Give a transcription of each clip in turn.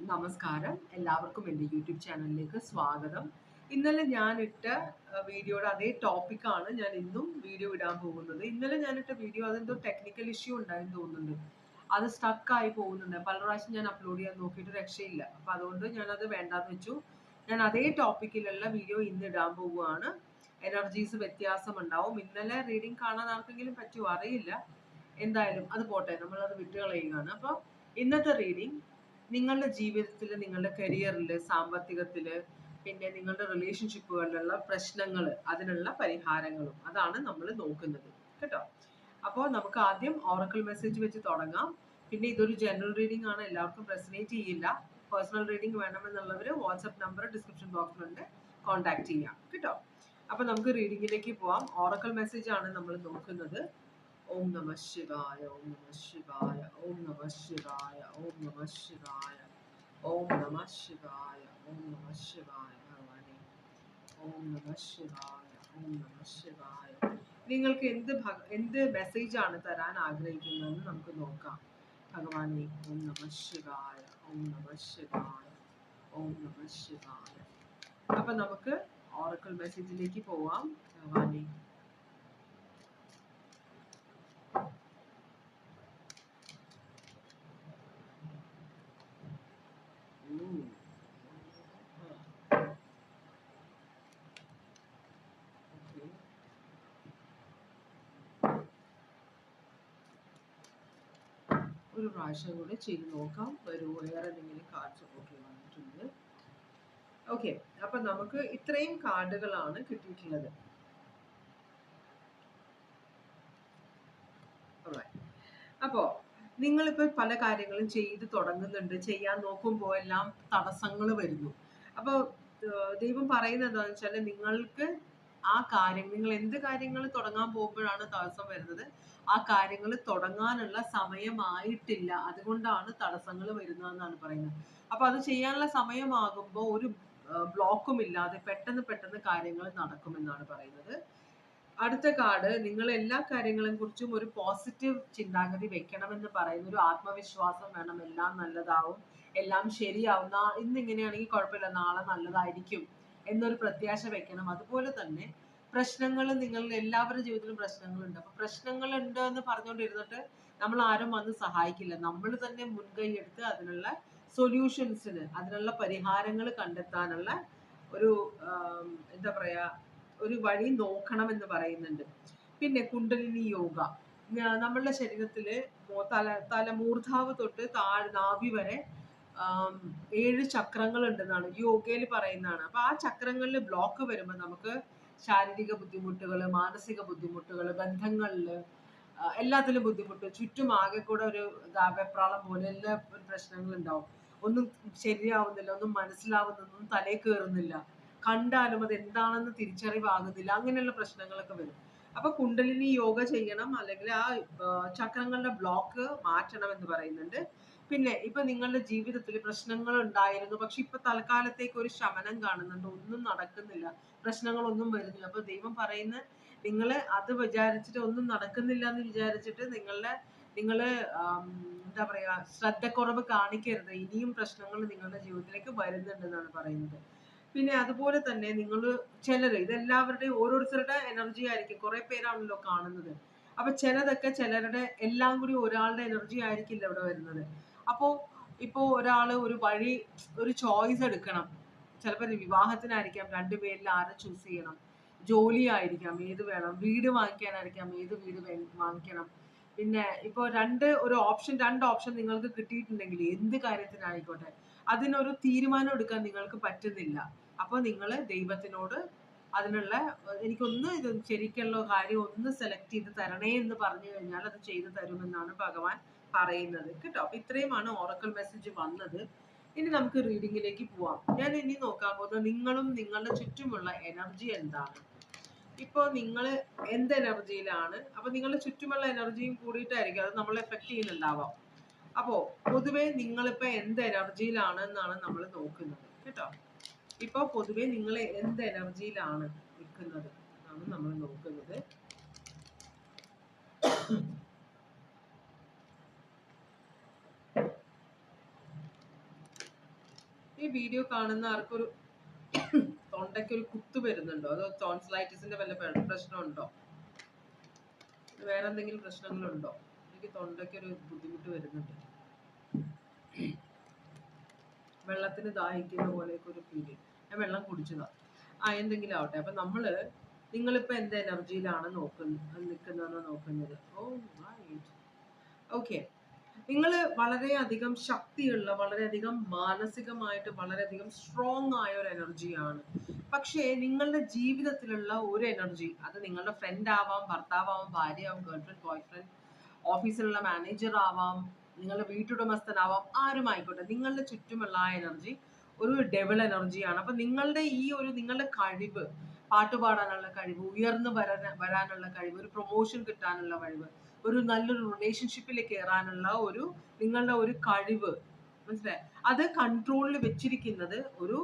നമസ്കാരം. എല്ലാവർക്കും എന്റെ യൂട്യൂബ് ചാനലിലേക്ക് സ്വാഗതം. ഇന്നലെ ഞാനിട്ട വീഡിയോയുടെ അതേ ടോപ്പിക്കാണ് ഞാൻ ഇന്നും വീഡിയോ ഇടാൻ പോകുന്നത്. ഇന്നലെ ഞാനിട്ട വീഡിയോ അതെന്തോ ടെക്നിക്കൽ ഇഷ്യൂ ഉണ്ടായെന്ന് തോന്നുന്നുണ്ട്. അത് സ്റ്റക്കായി പോകുന്നുണ്ട്. പല പ്രാവശ്യം ഞാൻ അപ്ലോഡ് ചെയ്യാൻ നോക്കിയിട്ട് രക്ഷയില്ല. അപ്പം അതുകൊണ്ട് ഞാനത് വേണ്ടാന്ന് വെച്ചു. ഞാൻ അതേ ടോപ്പിക്കിലുള്ള വീഡിയോ ഇന്ന് ഇടാൻ പോവുകയാണ്. എനർജീസ് വ്യത്യാസം ഉണ്ടാവും ഇന്നലെ റീഡിങ് കാണാൻ ആർക്കെങ്കിലും പറ്റുമോ? അറിയില്ല. എന്തായാലും അത് പോട്ടെ. നമ്മളത് വിട്ടുകളയുകയാണ് അപ്പോൾ ഇന്നത്തെ റീഡിങ് നിങ്ങളുടെ ജീവിതത്തിൽ നിങ്ങളുടെ കരിയറിൽ സാമ്പത്തികത്തിൽ പിന്നെ നിങ്ങളുടെ റിലേഷൻഷിപ്പുകളിലുള്ള പ്രശ്നങ്ങൾ അതിനുള്ള പരിഹാരങ്ങളും അതാണ് നമ്മൾ നോക്കുന്നത്. കേട്ടോ? അപ്പോൾ നമുക്ക് ആദ്യം ഓറക്കിൾ മെസ്സേജ് വെച്ച് തുടങ്ങാം. പിന്നെ ഇതൊരു ജനറൽ റീഡിംഗ് ആണ്. എല്ലാവർക്കും റെസിനേറ്റ് ചെയ്യില്ല. പേഴ്സണൽ റീഡിംഗ് വേണമെന്നുള്ളവർ വാട്സപ്പ് നമ്പർ ഡിസ്ക്രിപ്ഷൻ ബോക്സിലുണ്ട് കോൺടാക്ട് ചെയ്യാം. കേട്ടോ? അപ്പോൾ നമുക്ക് റീഡിങ്ങിലേക്ക് പോവാം. ഓറക്കിൾ മെസ്സേജ് ആണ് നമ്മൾ നോക്കുന്നത്. ഓം നമ ശിവായ ഓം നമ ശിവായ ഓം നമ ശിവായ ഓം നമ ശിവായ ഓം നമ ശിവായ ഓം നമ ശിവായ ഭഗവാനെ ഓം നമ ശിവായ ഓം നമ ശിവായ നിങ്ങൾക്ക് എന്ത് എന്ത് മെസ്സേജ് ആണ് തരാൻ ആഗ്രഹിക്കുന്നതെന്ന് നമുക്ക് നോക്കാം ഭഗവാനെ ഓം നമ ശിവായ ഓം നമ ശിവായ ഓം നമ ശിവായ അപ്പൊ നമുക്ക് ഓറക്കിൾ മെസ്സേജിലേക്ക് പോവാം ഭഗവാനെ. ഒരു പ്രാവശ്യം കൂടെ ചെയ്ത് നോക്കാം. ഒരു വേറെ എന്തെങ്കിലും കാർഡ് സപ്പോർട്ട് വന്നിട്ടുണ്ട്. ഓക്കെ അപ്പൊ നമുക്ക് ഇത്രയും കാർഡുകളാണ് കിട്ടിയിട്ടുള്ളത്. അപ്പോ നിങ്ങളിപ്പോൾ പല കാര്യങ്ങളും ചെയ്ത് തുടങ്ങുന്നുണ്ട്. ചെയ്യാൻ നോക്കുമ്പോൾ എല്ലാം തടസ്സങ്ങൾ വരുന്നു. അപ്പോൾ ദൈവം പറയുന്നത് എന്താണെന്ന് വെച്ചാൽ നിങ്ങൾക്ക് ആ കാര്യം നിങ്ങൾ എന്ത് കാര്യങ്ങൾ തുടങ്ങാൻ പോകുമ്പോഴാണ് തടസ്സം വരുന്നത്? ആ കാര്യങ്ങൾ തുടങ്ങാനുള്ള സമയമായിട്ടില്ല. അതുകൊണ്ടാണ് തടസ്സങ്ങൾ വരുന്നതെന്നാണ് പറയുന്നത്. അപ്പോൾ അത് ചെയ്യാനുള്ള സമയമാകുമ്പോൾ ഒരു ബ്ലോക്കും ഇല്ലാതെ പെട്ടെന്ന് പെട്ടെന്ന് കാര്യങ്ങൾ നടക്കുമെന്നാണ് പറയുന്നത്. അടുത്ത കാർഡ് നിങ്ങൾ എല്ലാ കാര്യങ്ങളെയും കുറിച്ചും ഒരു പോസിറ്റീവ് ചിന്താഗതി വെക്കണമെന്ന് പറയുന്ന ഒരു ആത്മവിശ്വാസം വേണം. എല്ലാം നല്ലതാവും എല്ലാം ശരിയാവും. നാ- ഇന്ന് ഇങ്ങനെയാണെങ്കിൽ കുഴപ്പമില്ല നാളെ നല്ലതായിരിക്കും എന്നൊരു പ്രത്യാശ വെക്കണം. അതുപോലെ തന്നെ പ്രശ്നങ്ങൾ നിങ്ങളുടെ എല്ലാവരുടെ ജീവിതത്തിലും പ്രശ്നങ്ങളുണ്ട്. അപ്പൊ പ്രശ്നങ്ങൾ ഉണ്ട് എന്ന് പറഞ്ഞുകൊണ്ടിരുന്നിട്ട് നമ്മൾ ആരും വന്ന് സഹായിക്കില്ല. നമ്മൾ തന്നെ മുൻകൈ എടുത്ത് അതിനുള്ള സൊല്യൂഷൻസിന് അതിനുള്ള പരിഹാരങ്ങൾ കണ്ടെത്താനുള്ള ഒരു എന്താ പറയാ ഒരു വഴി നോക്കണം എന്ന് പറയുന്നുണ്ട്. പിന്നെ കുണ്ടലിനി യോഗ. നമ്മളുടെ ശരീരത്തിൽ മോ- തല തല മൂർധാവ് തൊട്ട് താഴ് നാഭി വരെ ഏഴ് ചക്രങ്ങൾ ഉണ്ടെന്നാണ് യോഗയിൽ പറയുന്നതാണ്. അപ്പൊ ആ ചക്രങ്ങളിൽ ബ്ലോക്ക് വരുമ്പോൾ നമുക്ക് ശാരീരിക ബുദ്ധിമുട്ടുകൾ മാനസിക ബുദ്ധിമുട്ടുകൾ ബന്ധങ്ങളിൽ ആ, എല്ലാത്തിലും ബുദ്ധിമുട്ട്. ചുറ്റും ആകെ കൂടെ ഒരു വെപ്രാളം പോലെ എല്ലാ പ്രശ്നങ്ങളും ഉണ്ടാവും ഒന്നും ശരിയാവുന്നില്ല ഒന്നും മനസ്സിലാവുന്നില്ല ഒന്നും തലേ കയറുന്നില്ല കണ്ടാലും അത് എന്താണെന്ന് തിരിച്ചറിവാകുന്നില്ല. അങ്ങനെയുള്ള പ്രശ്നങ്ങളൊക്കെ വരും. അപ്പൊ കുണ്ടലിനി യോഗ ചെയ്യണം. അല്ലെങ്കിൽ ആ ചക്രങ്ങളുടെ ബ്ലോക്ക് മാറ്റണം എന്ന് പറയുന്നുണ്ട്. പിന്നെ ഇപ്പൊ നിങ്ങളുടെ ജീവിതത്തിൽ പ്രശ്നങ്ങൾ ഉണ്ടായിരുന്നു പക്ഷെ ഇപ്പൊ തൽക്കാലത്തേക്ക് ഒരു ശമനം കാണുന്നുണ്ട്. ഒന്നും നടക്കുന്നില്ല. പ്രശ്നങ്ങളൊന്നും വരുന്നില്ല. അപ്പൊ ദൈവം പറയുന്ന നിങ്ങൾ അത് വിചാരിച്ചിട്ട് ഒന്നും നടക്കുന്നില്ല എന്ന് വിചാരിച്ചിട്ട് നിങ്ങളുടെ നിങ്ങൾ എന്താ പറയാ ശ്രദ്ധക്കുറവ് കാണിക്കരുത്. ഇനിയും പ്രശ്നങ്ങൾ നിങ്ങളുടെ ജീവിതത്തിലേക്ക് വരുന്നുണ്ടെന്നാണ് പറയുന്നത്. പിന്നെ അതുപോലെ തന്നെ നിങ്ങൾ ചിലര് ഇതെല്ലാവരുടെയും ഓരോരുത്തരുടെ എനർജി ആയിരിക്കും. കുറെ പേരാണല്ലോ കാണുന്നത്. അപ്പൊ ചിലതൊക്കെ ചിലരുടെ എല്ലാം കൂടി ഒരാളുടെ എനർജി ആയിരിക്കില്ല ഇവിടെ വരുന്നത്. അപ്പോ ഇപ്പോ ഒരാൾ ഒരു വഴി ഒരു ചോയ്സ് എടുക്കണം. ചിലപ്പോൾ വിവാഹത്തിനായിരിക്കാം രണ്ടുപേരിൽ ആരെ ചൂസ് ചെയ്യണം. ജോലി ആയിരിക്കാം ഏത് വേണം. വീട് വാങ്ങിക്കാനായിരിക്കാം ഏത് വീട് വാങ്ങിക്കണം. പിന്നെ ഇപ്പോ രണ്ട് ഒരു ഓപ്ഷൻ രണ്ട് ഓപ്ഷൻ നിങ്ങൾക്ക് കിട്ടിയിട്ടുണ്ടെങ്കിൽ എന്ത് കാര്യത്തിനായിക്കോട്ടെ അതിനൊരു തീരുമാനം എടുക്കാൻ നിങ്ങൾക്ക് പറ്റുന്നില്ല. അപ്പോൾ നിങ്ങൾ ദൈവത്തിനോട് അതിനുള്ള എനിക്കൊന്ന് ഇത് ശരിക്കുള്ള കാര്യം ഒന്ന് സെലക്ട് ചെയ്ത് തരണേ എന്ന് പറഞ്ഞു കഴിഞ്ഞാൽ അത് ചെയ്തു തരുമെന്നാണ് ഭഗവാൻ പറയുന്നത്. കേട്ടോ? അപ്പൊ ഇത്രയുമാണ് ഓറക്കൽ മെസ്സേജ് വന്നത്. ഇനി നമുക്ക് റീഡിങ്ങിലേക്ക് പോവാം. ഞാൻ ഇനി നോക്കാൻ പോകുന്നത് നിങ്ങളും നിങ്ങളുടെ ചുറ്റുമുള്ള എനർജി എന്താണ്? ഇപ്പൊ നിങ്ങൾ എന്ത് എനർജിയിലാണ് അപ്പൊ നിങ്ങളുടെ ചുറ്റുമുള്ള എനർജിയും കൂടിയിട്ടായിരിക്കും അത് നമ്മളെ എഫക്ട് ചെയ്യുന്നുണ്ടാവാം. അപ്പോ പൊതുവെ നിങ്ങളിപ്പോ എന്ത് എനർജിയിലാണ് എന്നാണ് നമ്മൾ നോക്കുന്നത്. കേട്ടോ? ഇപ്പൊ പൊതുവെ നിങ്ങൾ എന്ത് എനർജിയിലാണ് നിൽക്കുന്നത്? അതാണ് നമ്മൾ നോക്കുന്നത്. ഈ വീഡിയോ കാണുന്ന ആർക്കൊരു തൊണ്ടയ്ക്ക് ഒരു കുത്തു വരുന്നുണ്ടോ? അതോ ടോൺസിലൈറ്റിസിന്റെ വല്ല പ്ര- പ്രശ്നമുണ്ടോ? വേറെ എന്തെങ്കിലും പ്രശ്നങ്ങളുണ്ടോ? എനിക്ക് തൊണ്ടയ്ക്ക് ഒരു ബുദ്ധിമുട്ട് വരുന്നുണ്ട്. വെള്ളത്തിന് ദാഹിക്കുന്ന പോലെയൊക്കെ ഒരു ഫീൽ ഞാൻ വെള്ളം കുടിച്ചതാ ആ എന്തെങ്കിലും ആവട്ടെ. അപ്പൊ നമ്മൾ നിങ്ങളിപ്പോ എന്ത് എനർജിയിലാണ് നോക്കുന്നത് നിൽക്കുന്നതെന്ന് നോക്കുന്നത്? ഓ ഓക്കെ നിങ്ങൾ വളരെയധികം ശക്തിയുള്ള വളരെയധികം മാനസികമായിട്ട് വളരെയധികം സ്ട്രോങ് ആയ ഒരു എനർജിയാണ്. പക്ഷേ നിങ്ങളുടെ ജീവിതത്തിലുള്ള ഒരു എനർജി അത് നിങ്ങളുടെ ഫ്രണ്ട് ആവാം ഭർത്താവാം ഭാര്യയാവാം ഗേൾ ഫ്രണ്ട് ബോയ് ഫ്രണ്ട് ഓഫീസിലുള്ള മാനേജർ ആവാം നിങ്ങളുടെ വീട്ടുടമസ്ഥനാവാം ആരും ആയിക്കോട്ടെ നിങ്ങളുടെ ചുറ്റുമുള്ള ആ എനർജി ഒരു ഡെവൽ എനർജിയാണ് അപ്പൊ നിങ്ങളുടെ ഈ ഒരു നിങ്ങളുടെ കഴിവ് പാട്ട് പാടാനുള്ള കഴിവ് ഉയർന്നു വരാൻ വരാനുള്ള കഴിവ് ഒരു പ്രൊമോഷൻ കിട്ടാനുള്ള കഴിവ് ഒരു നല്ലൊരു റിലേഷൻഷിപ്പിൽ കയറാനുള്ള ഒരു നിങ്ങളുടെ ഒരു കഴിവ് മനസ്സിലായി? അത് കൺട്രോളിൽ വെച്ചിരിക്കുന്നത് ഒരു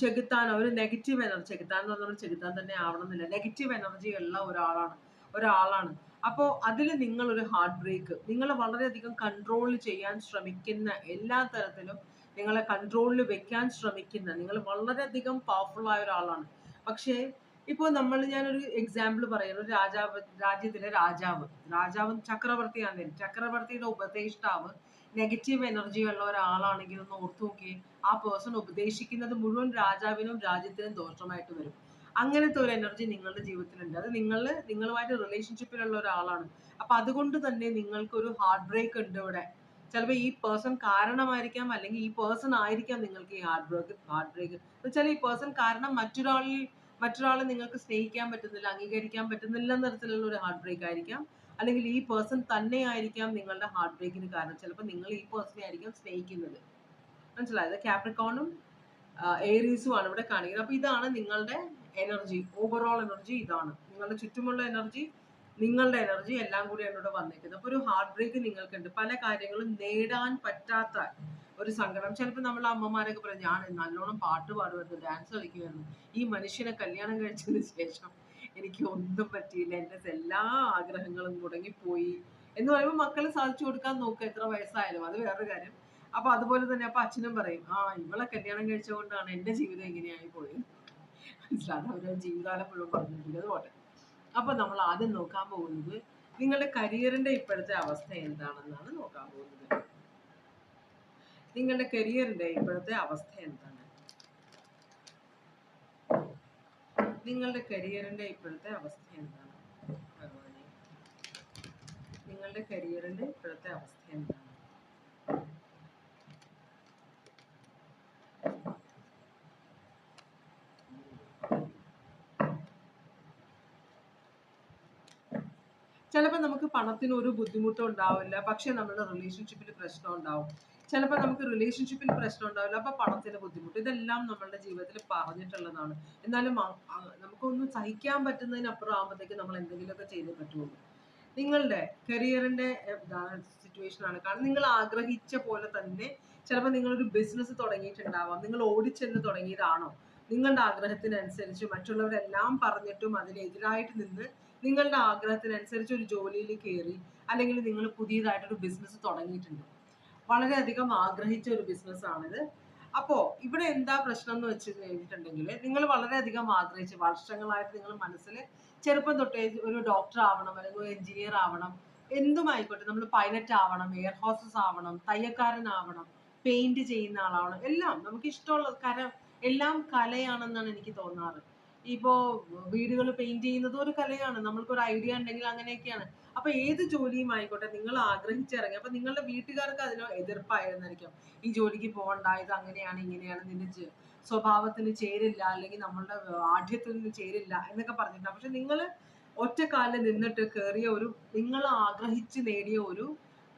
ചെകുത്താൻ ഒരു നെഗറ്റീവ് എനർജി ചെകുത്താൻ എന്ന് പറഞ്ഞാൽ ചെകുത്താൻ തന്നെ ആവണമെന്നില്ല. നെഗറ്റീവ് എനർജി ഉള്ള ഒരാളാണ് ഒരാളാണ്. അപ്പോൾ അതിൽ നിങ്ങളൊരു ഹാർട്ട് ബ്രേക്ക് നിങ്ങൾ വളരെയധികം കൺട്രോൾ ചെയ്യാൻ ശ്രമിക്കുന്ന എല്ലാ തരത്തിലും നിങ്ങളെ കൺട്രോളിൽ വെക്കാൻ ശ്രമിക്കുന്ന നിങ്ങൾ വളരെയധികം പവർഫുൾ ആയ ഒരാളാണ്. പക്ഷേ ഇപ്പോൾ നമ്മൾ ഞാനൊരു എക്സാമ്പിൾ പറയുന്നു. ഒരു രാജാവ് രാജ്യത്തിലെ രാജാവ്. രാജാവ് ചക്രവർത്തിയാണ് ചക്രവർത്തിയുടെ ഉപദേഷ്ടാവ് നെഗറ്റീവ് എനർജി ഉള്ള ഒരാളാണെങ്കിൽ ഒന്ന് ഓർത്തു നോക്കിയേ. ആ പേഴ്സൺ ഉപദേശിക്കുന്നത് മുഴുവൻ രാജാവിനും രാജ്യത്തിനും ദോഷമായിട്ട് വരും. അങ്ങനത്തെ ഒരു എനർജി നിങ്ങളുടെ ജീവിതത്തിലുണ്ട്. അത് നിങ്ങൾ നിങ്ങളുമായിട്ട് റിലേഷൻഷിപ്പിലുള്ള ഒരാളാണ്. അപ്പൊ അതുകൊണ്ട് തന്നെ നിങ്ങൾക്കൊരു ഹാർട്ട് ബ്രേക്ക് ഉണ്ട് ഇവിടെ. ചിലപ്പോൾ ഈ പേഴ്സൺ കാരണമായിരിക്കാം അല്ലെങ്കിൽ ഈ പേഴ്സൺ ആയിരിക്കാം നിങ്ങൾക്ക് ഈ ഹാർട്ട് ബ്രേക്ക് ഹാർട്ട് ബ്രേക്ക് വെച്ചാൽ ഈ പേഴ്സൺ കാരണം മറ്റൊരാളിൽ മറ്റൊരാളെ നിങ്ങൾക്ക് സ്നേഹിക്കാൻ പറ്റുന്നില്ല അംഗീകരിക്കാൻ പറ്റുന്നില്ല എന്ന തരത്തിലുള്ള ഒരു ഹാർട്ട് ബ്രേക്ക് ആയിരിക്കാം. അല്ലെങ്കിൽ ഈ പേഴ്സൺ തന്നെ ആയിരിക്കാം നിങ്ങളുടെ ഹാർട്ട് ബ്രേക്കിന് കാരണം. ചിലപ്പോൾ നിങ്ങൾ ഈ പേഴ്സണെ ആയിരിക്കാം സ്നേഹിക്കുന്നത്. മനസ്സിലായത് ക്യാപ്രിക്കോണും ഏരീസും ആണ് ഇവിടെ കാണിക്കുന്നത്. അപ്പൊ ഇതാണ് നിങ്ങളുടെ എനർജി ഓവറോൾ എനർജി ഇതാണ്. നിങ്ങളുടെ ചുറ്റുമുള്ള എനർജി നിങ്ങളുടെ എനർജി എല്ലാം കൂടി ഇവിടെ വന്നിരിക്കുന്നത് അപ്പൊ ഒരു ഹാർട്ട് ബ്രേക്ക് നിങ്ങൾക്കുണ്ട്. പല കാര്യങ്ങളും നേടാൻ പറ്റാത്ത ഒരു സങ്കടം. ചിലപ്പോൾ നമ്മൾ അമ്മമാരൊക്കെ പറയും ഞാൻ നല്ലോണം പാട്ട് പാടുമായിരുന്നു ഡാൻസ് കളിക്കുമായിരുന്നു. ഈ മനുഷ്യനെ കല്യാണം കഴിച്ചതിന് ശേഷം എനിക്ക് ഒന്നും പറ്റിയില്ല. എന്റെ എല്ലാ ആഗ്രഹങ്ങളും മുടങ്ങിപ്പോയി. എന്ന് പറയുമ്പോൾ മക്കളെ സാധിച്ചു കൊടുക്കാൻ നോക്കുക എത്ര വയസ്സായാലും. അത് വേറൊരു കാര്യം. അപ്പൊ അതുപോലെ തന്നെ അപ്പൊ അച്ഛനും പറയും ആ ഇവളെ കല്യാണം കഴിച്ചുകൊണ്ടാണ് എന്റെ ജീവിതം ഇങ്ങനെയായി പോയത് മനസ്സിലാണ് അവരുടെ ജീവിതകാലം മുഴുവൻ പറഞ്ഞിരിക്കുന്നത് പോട്ടെ അപ്പൊ നമ്മൾ ആദ്യം നോക്കാൻ പോകുന്നത് നിങ്ങളുടെ കരിയറിന്റെ ഇപ്പോഴത്തെ അവസ്ഥ എന്താണെന്നാണ് നോക്കാൻ പോകുന്നത്. നിങ്ങളുടെ കരിയറിന്റെ ഇപ്പോഴത്തെ അവസ്ഥ എന്താണ്? നിങ്ങളുടെ കരിയറിന്റെ ഇപ്പോഴത്തെ അവസ്ഥ എന്താണ്? ഭഗവാനെ നിങ്ങളുടെ കരിയറിന്റെ ഇപ്പോഴത്തെ അവസ്ഥ എന്താണ്? ചിലപ്പോൾ നമുക്ക് പണത്തിന് ഒരു ബുദ്ധിമുട്ടും ഉണ്ടാവില്ല. പക്ഷെ നമ്മുടെ റിലേഷൻഷിപ്പിൽ പ്രശ്നം ഉണ്ടാവും. ചിലപ്പോൾ നമുക്ക് റിലേഷൻഷിപ്പിൽ പ്രശ്നം ഉണ്ടാവില്ല. അപ്പൊ പണത്തിന് ബുദ്ധിമുട്ട്. ഇതെല്ലാം നമ്മളുടെ ജീവിതത്തിൽ പറഞ്ഞിട്ടുള്ളതാണ്. എന്നാലും നമുക്കൊന്നും സഹിക്കാൻ പറ്റുന്നതിനപ്പുറം ആകുമ്പോഴത്തേക്ക് നമ്മൾ എന്തെങ്കിലുമൊക്കെ ചെയ്തേ പറ്റുള്ളൂ. നിങ്ങളുടെ കരിയറിന്റെ സിറ്റുവേഷൻ ആണ്. കാരണം നിങ്ങൾ ആഗ്രഹിച്ച പോലെ തന്നെ ചിലപ്പോൾ നിങ്ങളൊരു ബിസിനസ് തുടങ്ങിയിട്ടുണ്ടാവാം. നിങ്ങൾ ഓടിച്ചെന്ന് തുടങ്ങിയതാണോ? നിങ്ങളുടെ ആഗ്രഹത്തിനനുസരിച്ച് മറ്റുള്ളവരെല്ലാം പറഞ്ഞിട്ടും അതിനെതിരായിട്ട് നിന്ന് നിങ്ങളുടെ ആഗ്രഹത്തിനനുസരിച്ച് ഒരു ജോലിയിൽ കയറി അല്ലെങ്കിൽ നിങ്ങൾ പുതിയതായിട്ടൊരു ബിസിനസ് തുടങ്ങിയിട്ടുണ്ട്. വളരെയധികം ആഗ്രഹിച്ച ഒരു ബിസിനസ്സാണിത് അപ്പോ ഇവിടെ എന്താ പ്രശ്നം എന്ന് വെച്ച് കഴിഞ്ഞിട്ടുണ്ടെങ്കിൽ നിങ്ങൾ വളരെയധികം ആഗ്രഹിച്ച് വർഷങ്ങളായിട്ട് നിങ്ങൾ മനസ്സിൽ ചെറുപ്പം തൊട്ടേ ഒരു ഡോക്ടർ ആവണം അല്ലെങ്കിൽ ഒരു എഞ്ചിനീയർ ആവണം എന്തും ആയിക്കോട്ടെ നമ്മൾ പൈലറ്റ് ആവണം എയർ ഹോസ്റ്റസ് ആവണം തയ്യക്കാരനാവണം പെയിന്റ് ചെയ്യുന്ന ആളാവണം എല്ലാം നമുക്ക് ഇഷ്ടമുള്ള കര എല്ലാം കലയാണെന്നാണ് എനിക്ക് തോന്നാറ്. ഇപ്പോ വീടുകൾ പെയിന്റ് ചെയ്യുന്നത് ഒരു കലയാണ്. നമ്മൾക്കൊരു ഐഡിയ ഉണ്ടെങ്കിൽ അങ്ങനെയൊക്കെയാണ്. അപ്പൊ ഏത് ജോലിയും ആയിക്കോട്ടെ നിങ്ങൾ ആഗ്രഹിച്ചിറങ്ങി. അപ്പൊ നിങ്ങളുടെ വീട്ടുകാർക്ക് അതിന് എതിർപ്പായിരുന്നിരിക്കും ഈ ജോലിക്ക് പോകണ്ട ഇത് അങ്ങനെയാണ് ഇങ്ങനെയാണ് നിന്റെ സ്വഭാവത്തിന് ചേരില്ല അല്ലെങ്കിൽ നമ്മളുടെ ആഢ്യത്തിന് ചേരില്ല എന്നൊക്കെ പറഞ്ഞിട്ടുണ്ട്. പക്ഷെ നിങ്ങൾ ഒറ്റക്കാലിൽ നിന്നിട്ട് കയറിയ ഒരു നിങ്ങൾ ആഗ്രഹിച്ച് നേടിയ ഒരു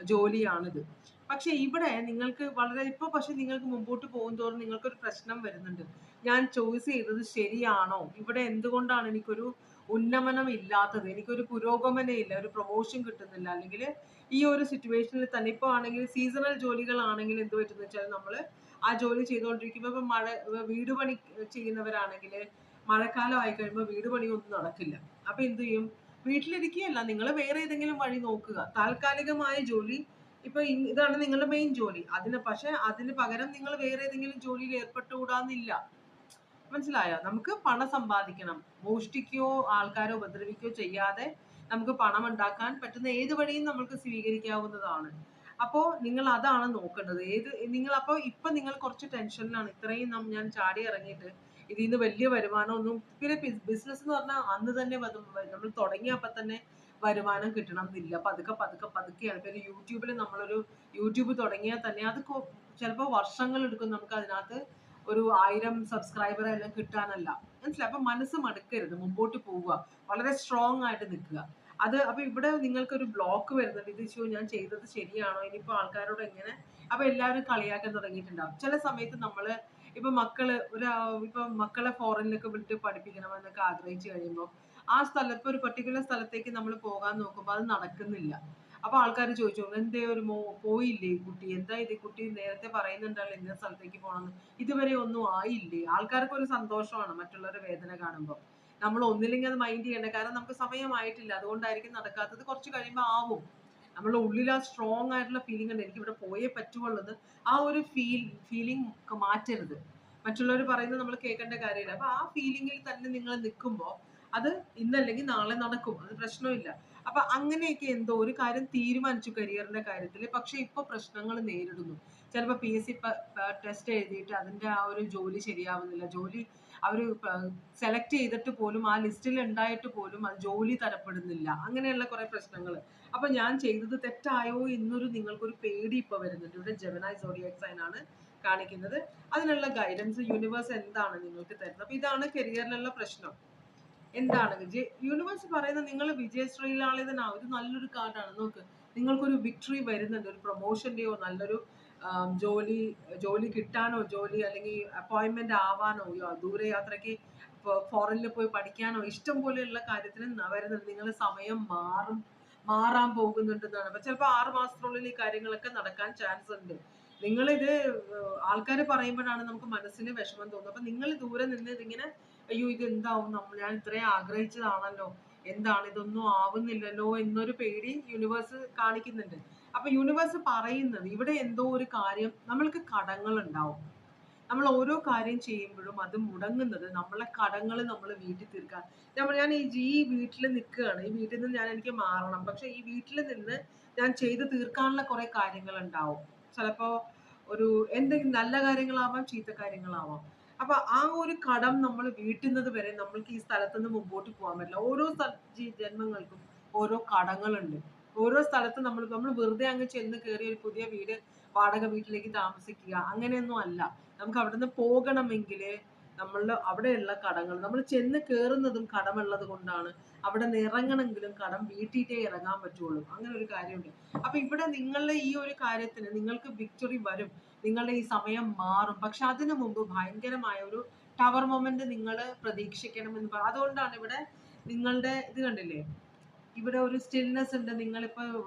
ജോലിയാണിത്. പക്ഷെ ഇവിടെ നിങ്ങൾക്ക് വളരെ ഇപ്പൊ പക്ഷെ നിങ്ങൾക്ക് മുമ്പോട്ട് പോകും പോകുന്തോറും നിങ്ങൾക്കൊരു പ്രശ്നം വരുന്നുണ്ട്. ഞാൻ ചോയ്സ് ചെയ്തത് ശരിയാണോ? ഇവിടെ എന്തുകൊണ്ടാണ് എനിക്കൊരു ഉന്നമനം ഇല്ലാത്തത്? എനിക്കൊരു പുരോഗമനം ഇല്ല ഒരു പ്രൊമോഷൻ കിട്ടുന്നില്ല. അല്ലെങ്കിൽ ഈ ഒരു സിറ്റുവേഷനിൽ തന്നെ ഇപ്പോൾ ആണെങ്കിൽ സീസണൽ ജോലികളാണെങ്കിൽ എന്ത് പറ്റുന്ന വെച്ചാൽ നമ്മൾ ആ ജോലി ചെയ്തുകൊണ്ടിരിക്കുമ്പോൾ ഇപ്പം മഴ വീട് പണി ചെയ്യുന്നവരാണെങ്കിൽ മഴക്കാലം ആയി കഴിയുമ്പോൾ വീട് പണിയൊന്നും നടക്കില്ല. അപ്പൊ എന്ത് ചെയ്യും? വീട്ടിലിരിക്കുകയല്ല നിങ്ങൾ വേറെ ഏതെങ്കിലും വഴി നോക്കുക. താൽക്കാലികമായ ജോലി ഇപ്പൊ ഇതാണ് നിങ്ങളുടെ മെയിൻ ജോലി. അതിന് പക്ഷെ അതിന് പകരം നിങ്ങൾ വേറെ ഏതെങ്കിലും ജോലിയിൽ ഏർപ്പെട്ടുകൂടാന്നില്ല. മനസ്സിലായോ? നമുക്ക് പണം സമ്പാദിക്കണം. മോഷ്ടിക്കുകയോ ആൾക്കാരെ ഉപദ്രവിക്കുകയോ ചെയ്യാതെ നമുക്ക് പണം ഉണ്ടാക്കാൻ പറ്റുന്ന ഏത് വഴിയും നമുക്ക് സ്വീകരിക്കാവുന്നതാണ്. അപ്പോ നിങ്ങൾ അതാണ് നോക്കേണ്ടത്. ഏത് നിങ്ങൾ അപ്പോൾ ഇപ്പൊ നിങ്ങൾ കുറച്ച് ടെൻഷനിലാണ്. ഇത്രയും ഞാൻ ചാടി ഇറങ്ങിയിട്ട് ഇതിൽ നിന്ന് വലിയ വരുമാനമൊന്നും പിന്നെ ബിസിനസ് എന്ന് പറഞ്ഞാൽ അന്ന് തന്നെ നമ്മൾ തുടങ്ങിയപ്പോ തന്നെ വരുമാനം കിട്ടണം എന്നില്ല. പതുക്കെ പതുക്കെ പതുക്കെയാണ് ഇപ്പൊ യൂട്യൂബിൽ നമ്മളൊരു യൂട്യൂബ് തുടങ്ങിയാൽ തന്നെ അത് ചിലപ്പോൾ വർഷങ്ങൾ എടുക്കും നമുക്ക് അതിനകത്ത് ഒരു ആയിരം സബ്സ്ക്രൈബർ എല്ലാം കിട്ടാനല്ല. മനസ്സിലായി? അപ്പൊ മനസ്സ് മടുക്കരുത് മുമ്പോട്ട് പോവുക വളരെ സ്ട്രോങ് ആയിട്ട് നിൽക്കുക. അത് അപ്പൊ ഇവിടെ നിങ്ങൾക്കൊരു ബ്ലോക്ക് വരുന്നുണ്ട്. ഇത് ശോ ഞാൻ ചെയ്തത് ശരിയാണോ? ഇനിയിപ്പോ ആൾക്കാരോട് എങ്ങനെ? അപ്പൊ എല്ലാവരും കളിയാക്കാൻ തുടങ്ങിയിട്ടുണ്ടാവും. ചില സമയത്ത് നമ്മൾ ഇപ്പൊ മക്കൾ ഒരു ഇപ്പൊ മക്കളെ ഫോറിനിലൊക്കെ വിട്ട് പഠിപ്പിക്കണം പഠിപ്പിക്കണമെന്നൊക്കെ ആഗ്രഹിച്ചു കഴിയുമ്പോൾ ആ സ്ഥലത്ത് ഒരു പർട്ടിക്കുലർ സ്ഥലത്തേക്ക് നമ്മൾ പോകാൻ നോക്കുമ്പോൾ അത് നടക്കുന്നില്ല. അപ്പൊ ആൾക്കാർ ചോദിച്ചു എന്തേ ഒരു മോ പോയില്ലേ കുട്ടി? എന്താ ഇത് കുട്ടി നേരത്തെ പറയുന്നുണ്ടല്ലോ ഇന്ന സ്ഥലത്തേക്ക് പോകണമെന്ന് ഇതുവരെ ഒന്നും ആയില്ലേ? ആൾക്കാർക്ക് ഒരു സന്തോഷമാണ് മറ്റുള്ളവരുടെ വേദന കാണുമ്പോൾ നമ്മൾ ഒന്നില്ലെങ്കിൽ അത് മൈൻഡ് ചെയ്യേണ്ട. കാരണം നമുക്ക് സമയമായിട്ടില്ല. അതുകൊണ്ടായിരിക്കും നടക്കാത്തത്. കുറച്ച് കഴിയുമ്പോൾ ആവും. നമ്മുടെ ഉള്ളിൽ ആ സ്ട്രോങ് ആയിട്ടുള്ള ഫീലിംഗ് ഉണ്ട്. എനിക്ക് ഇവിടെ പോയേ പറ്റുള്ളത് ആ ഒരു ഫീൽ ഫീലിംഗ് മാറ്റരുത്. മറ്റുള്ളവർ പറയുന്നത് നമ്മൾ കേൾക്കേണ്ട കാര്യമില്ല. അപ്പൊ ആ ഫീലിംഗിൽ തന്നെ നിങ്ങൾ നിൽക്കുമ്പോൾ അത് ഇന്നല്ലെങ്കിൽ നാളെ നടക്കും. അത് പ്രശ്നമില്ല. അപ്പൊ അങ്ങനെയൊക്കെ എന്തോ ഒരു കാര്യം തീരുമാനിച്ചു കരിയറിന്റെ കാര്യത്തിൽ. പക്ഷെ ഇപ്പൊ പ്രശ്നങ്ങൾ നേരിടുന്നു. ചിലപ്പോൾ പി എസ് സി ടെസ്റ്റ് എഴുതിയിട്ട് അതിന്റെ ആ ഒരു ജോലി ശരിയാവുന്നില്ല. ജോലി അവർ സെലക്ട് ചെയ്തിട്ട് പോലും ആ ലിസ്റ്റിൽ ഉണ്ടായിട്ട് പോലും അത് ജോലി തരപ്പെടുന്നില്ല. അങ്ങനെയുള്ള കുറെ പ്രശ്നങ്ങൾ. അപ്പൊ ഞാൻ ചെയ്തത് തെറ്റായോ എന്നൊരു നിങ്ങൾക്കൊരു പേടി ഇപ്പൊ വരുന്നുണ്ട്. ഇവിടെ ജെമിനായ് സോഡിയാക് ആണ് കാണിക്കുന്നത്. അതിനുള്ള ഗൈഡൻസ് യൂണിവേഴ്സ് എന്താണ് നിങ്ങൾക്ക് തരുന്നത്? അപ്പൊ ഇതാണ് കരിയറിലുള്ള പ്രശ്നം. എന്താണ് വിജയ്? യൂണിവേഴ്സ് പറയുന്നത് നിങ്ങൾ വിജയശ്രീലാളിതനാ ഒരു നല്ലൊരു കാർഡാണ്. നോക്ക് നിങ്ങൾക്കൊരു വിക്ടറി വരുന്നുണ്ട്. ഒരു പ്രൊമോഷന്റെയോ നല്ലൊരു ജോലി ജോലി കിട്ടാനോ ജോലി അല്ലെങ്കിൽ അപ്പോയിന്റ്മെന്റ് ആവാനോ ദൂരയാത്രയ്ക്ക് ഫോറിനിൽ പോയി പഠിക്കാനോ ഇഷ്ടം പോലെയുള്ള കാര്യത്തിന് വരുന്നുണ്ട്. നിങ്ങൾ സമയം മാറും മാറാൻ പോകുന്നുണ്ടെന്നാണ്. അപ്പൊ ചിലപ്പോൾ ആറ് മാസത്തിനുള്ളിൽ ഈ കാര്യങ്ങളൊക്കെ നടക്കാൻ ചാൻസ് ഉണ്ട്. നിങ്ങളിത് ആൾക്കാർ പറയുമ്പോഴാണ് നമുക്ക് മനസ്സിന് വിഷമം തോന്നുന്നത്. അപ്പൊ നിങ്ങൾ ദൂരെ നിന്ന് ഇതിങ്ങനെ അയ്യോ ഇത് എന്താവും നമ്മൾ ഞാൻ ഇത്രയും ആഗ്രഹിച്ചതാണല്ലോ. എന്താണ്? ഇതൊന്നും ആവുന്നില്ലല്ലോ എന്നൊരു പേടി യൂണിവേഴ്സ് കാണിക്കുന്നുണ്ട്. അപ്പൊ യൂണിവേഴ്സ് പറയുന്നത് ഇവിടെ എന്തോ ഒരു കാര്യം നമ്മൾക്ക് കടങ്ങൾ ഉണ്ടാവും നമ്മൾ ഓരോ കാര്യം ചെയ്യുമ്പോഴും അത് മുടങ്ങുന്നത് നമ്മളെ കടങ്ങൾ നമ്മൾ വീട്ടിൽ തീർക്കാൻ നമ്മൾ ഞാൻ ഈ ഈ വീട്ടിൽ നിൽക്കുകയാണ്. ഈ വീട്ടിൽ നിന്ന് ഞാൻ എനിക്ക് മാറണം. പക്ഷെ ഈ വീട്ടിൽ നിന്ന് ഞാൻ ചെയ്ത് തീർക്കാനുള്ള കുറെ കാര്യങ്ങൾ ഉണ്ടാവും. ചിലപ്പോ ഒരു എന്തെങ്കിലും നല്ല കാര്യങ്ങളാവാം ചീത്ത കാര്യങ്ങളാവാം. അപ്പൊ ആ ഒരു കടം നമ്മൾ വീട്ടുന്നത് വരെ നമ്മൾക്ക് ഈ സ്ഥലത്ത് നിന്ന് മുമ്പോട്ട് പോകാൻ പറ്റില്ല. ഓരോ ജന്മങ്ങൾക്കും ഓരോ കടങ്ങളുണ്ട്. ഓരോ സ്ഥലത്ത് നമ്മൾ നമ്മൾ വെറുതെ അങ്ങ് ചെന്ന് കയറി ഒരു പുതിയ വീട് വാടക വീട്ടിലേക്ക് താമസിക്കുക അങ്ങനെയൊന്നും അല്ല. നമുക്ക് അവിടുന്ന് പോകണമെങ്കിൽ നമ്മളുടെ അവിടെയുള്ള കടങ്ങൾ നമ്മൾ ചെന്ന് കയറുന്നതും കടമുള്ളത് കൊണ്ടാണ് അവിടെ നിന്ന് ഇറങ്ങണമെങ്കിലും കടം വീട്ടിട്ടേ ഇറങ്ങാൻ പറ്റുള്ളൂ. അങ്ങനെ ഒരു കാര്യമുണ്ട്. അപ്പൊ ഇവിടെ നിങ്ങളുടെ ഈ ഒരു കാര്യത്തിന് നിങ്ങൾക്ക് വിക്ടറി വരും. നിങ്ങളുടെ ഈ സമയം മാറും. പക്ഷെ അതിനു മുമ്പ് ഭയങ്കരമായ ഒരു ടവർ മൊമെന്റ് നിങ്ങൾ പ്രതീക്ഷിക്കണമെന്ന് പറ അതുകൊണ്ടാണ് ഇവിടെ നിങ്ങളുടെ ഇത് കണ്ടില്ലേ? ഇവിടെ ഒരു സ്റ്റിൽനെസ് ഉണ്ട്. നിങ്ങളിപ്പോ ഏർ,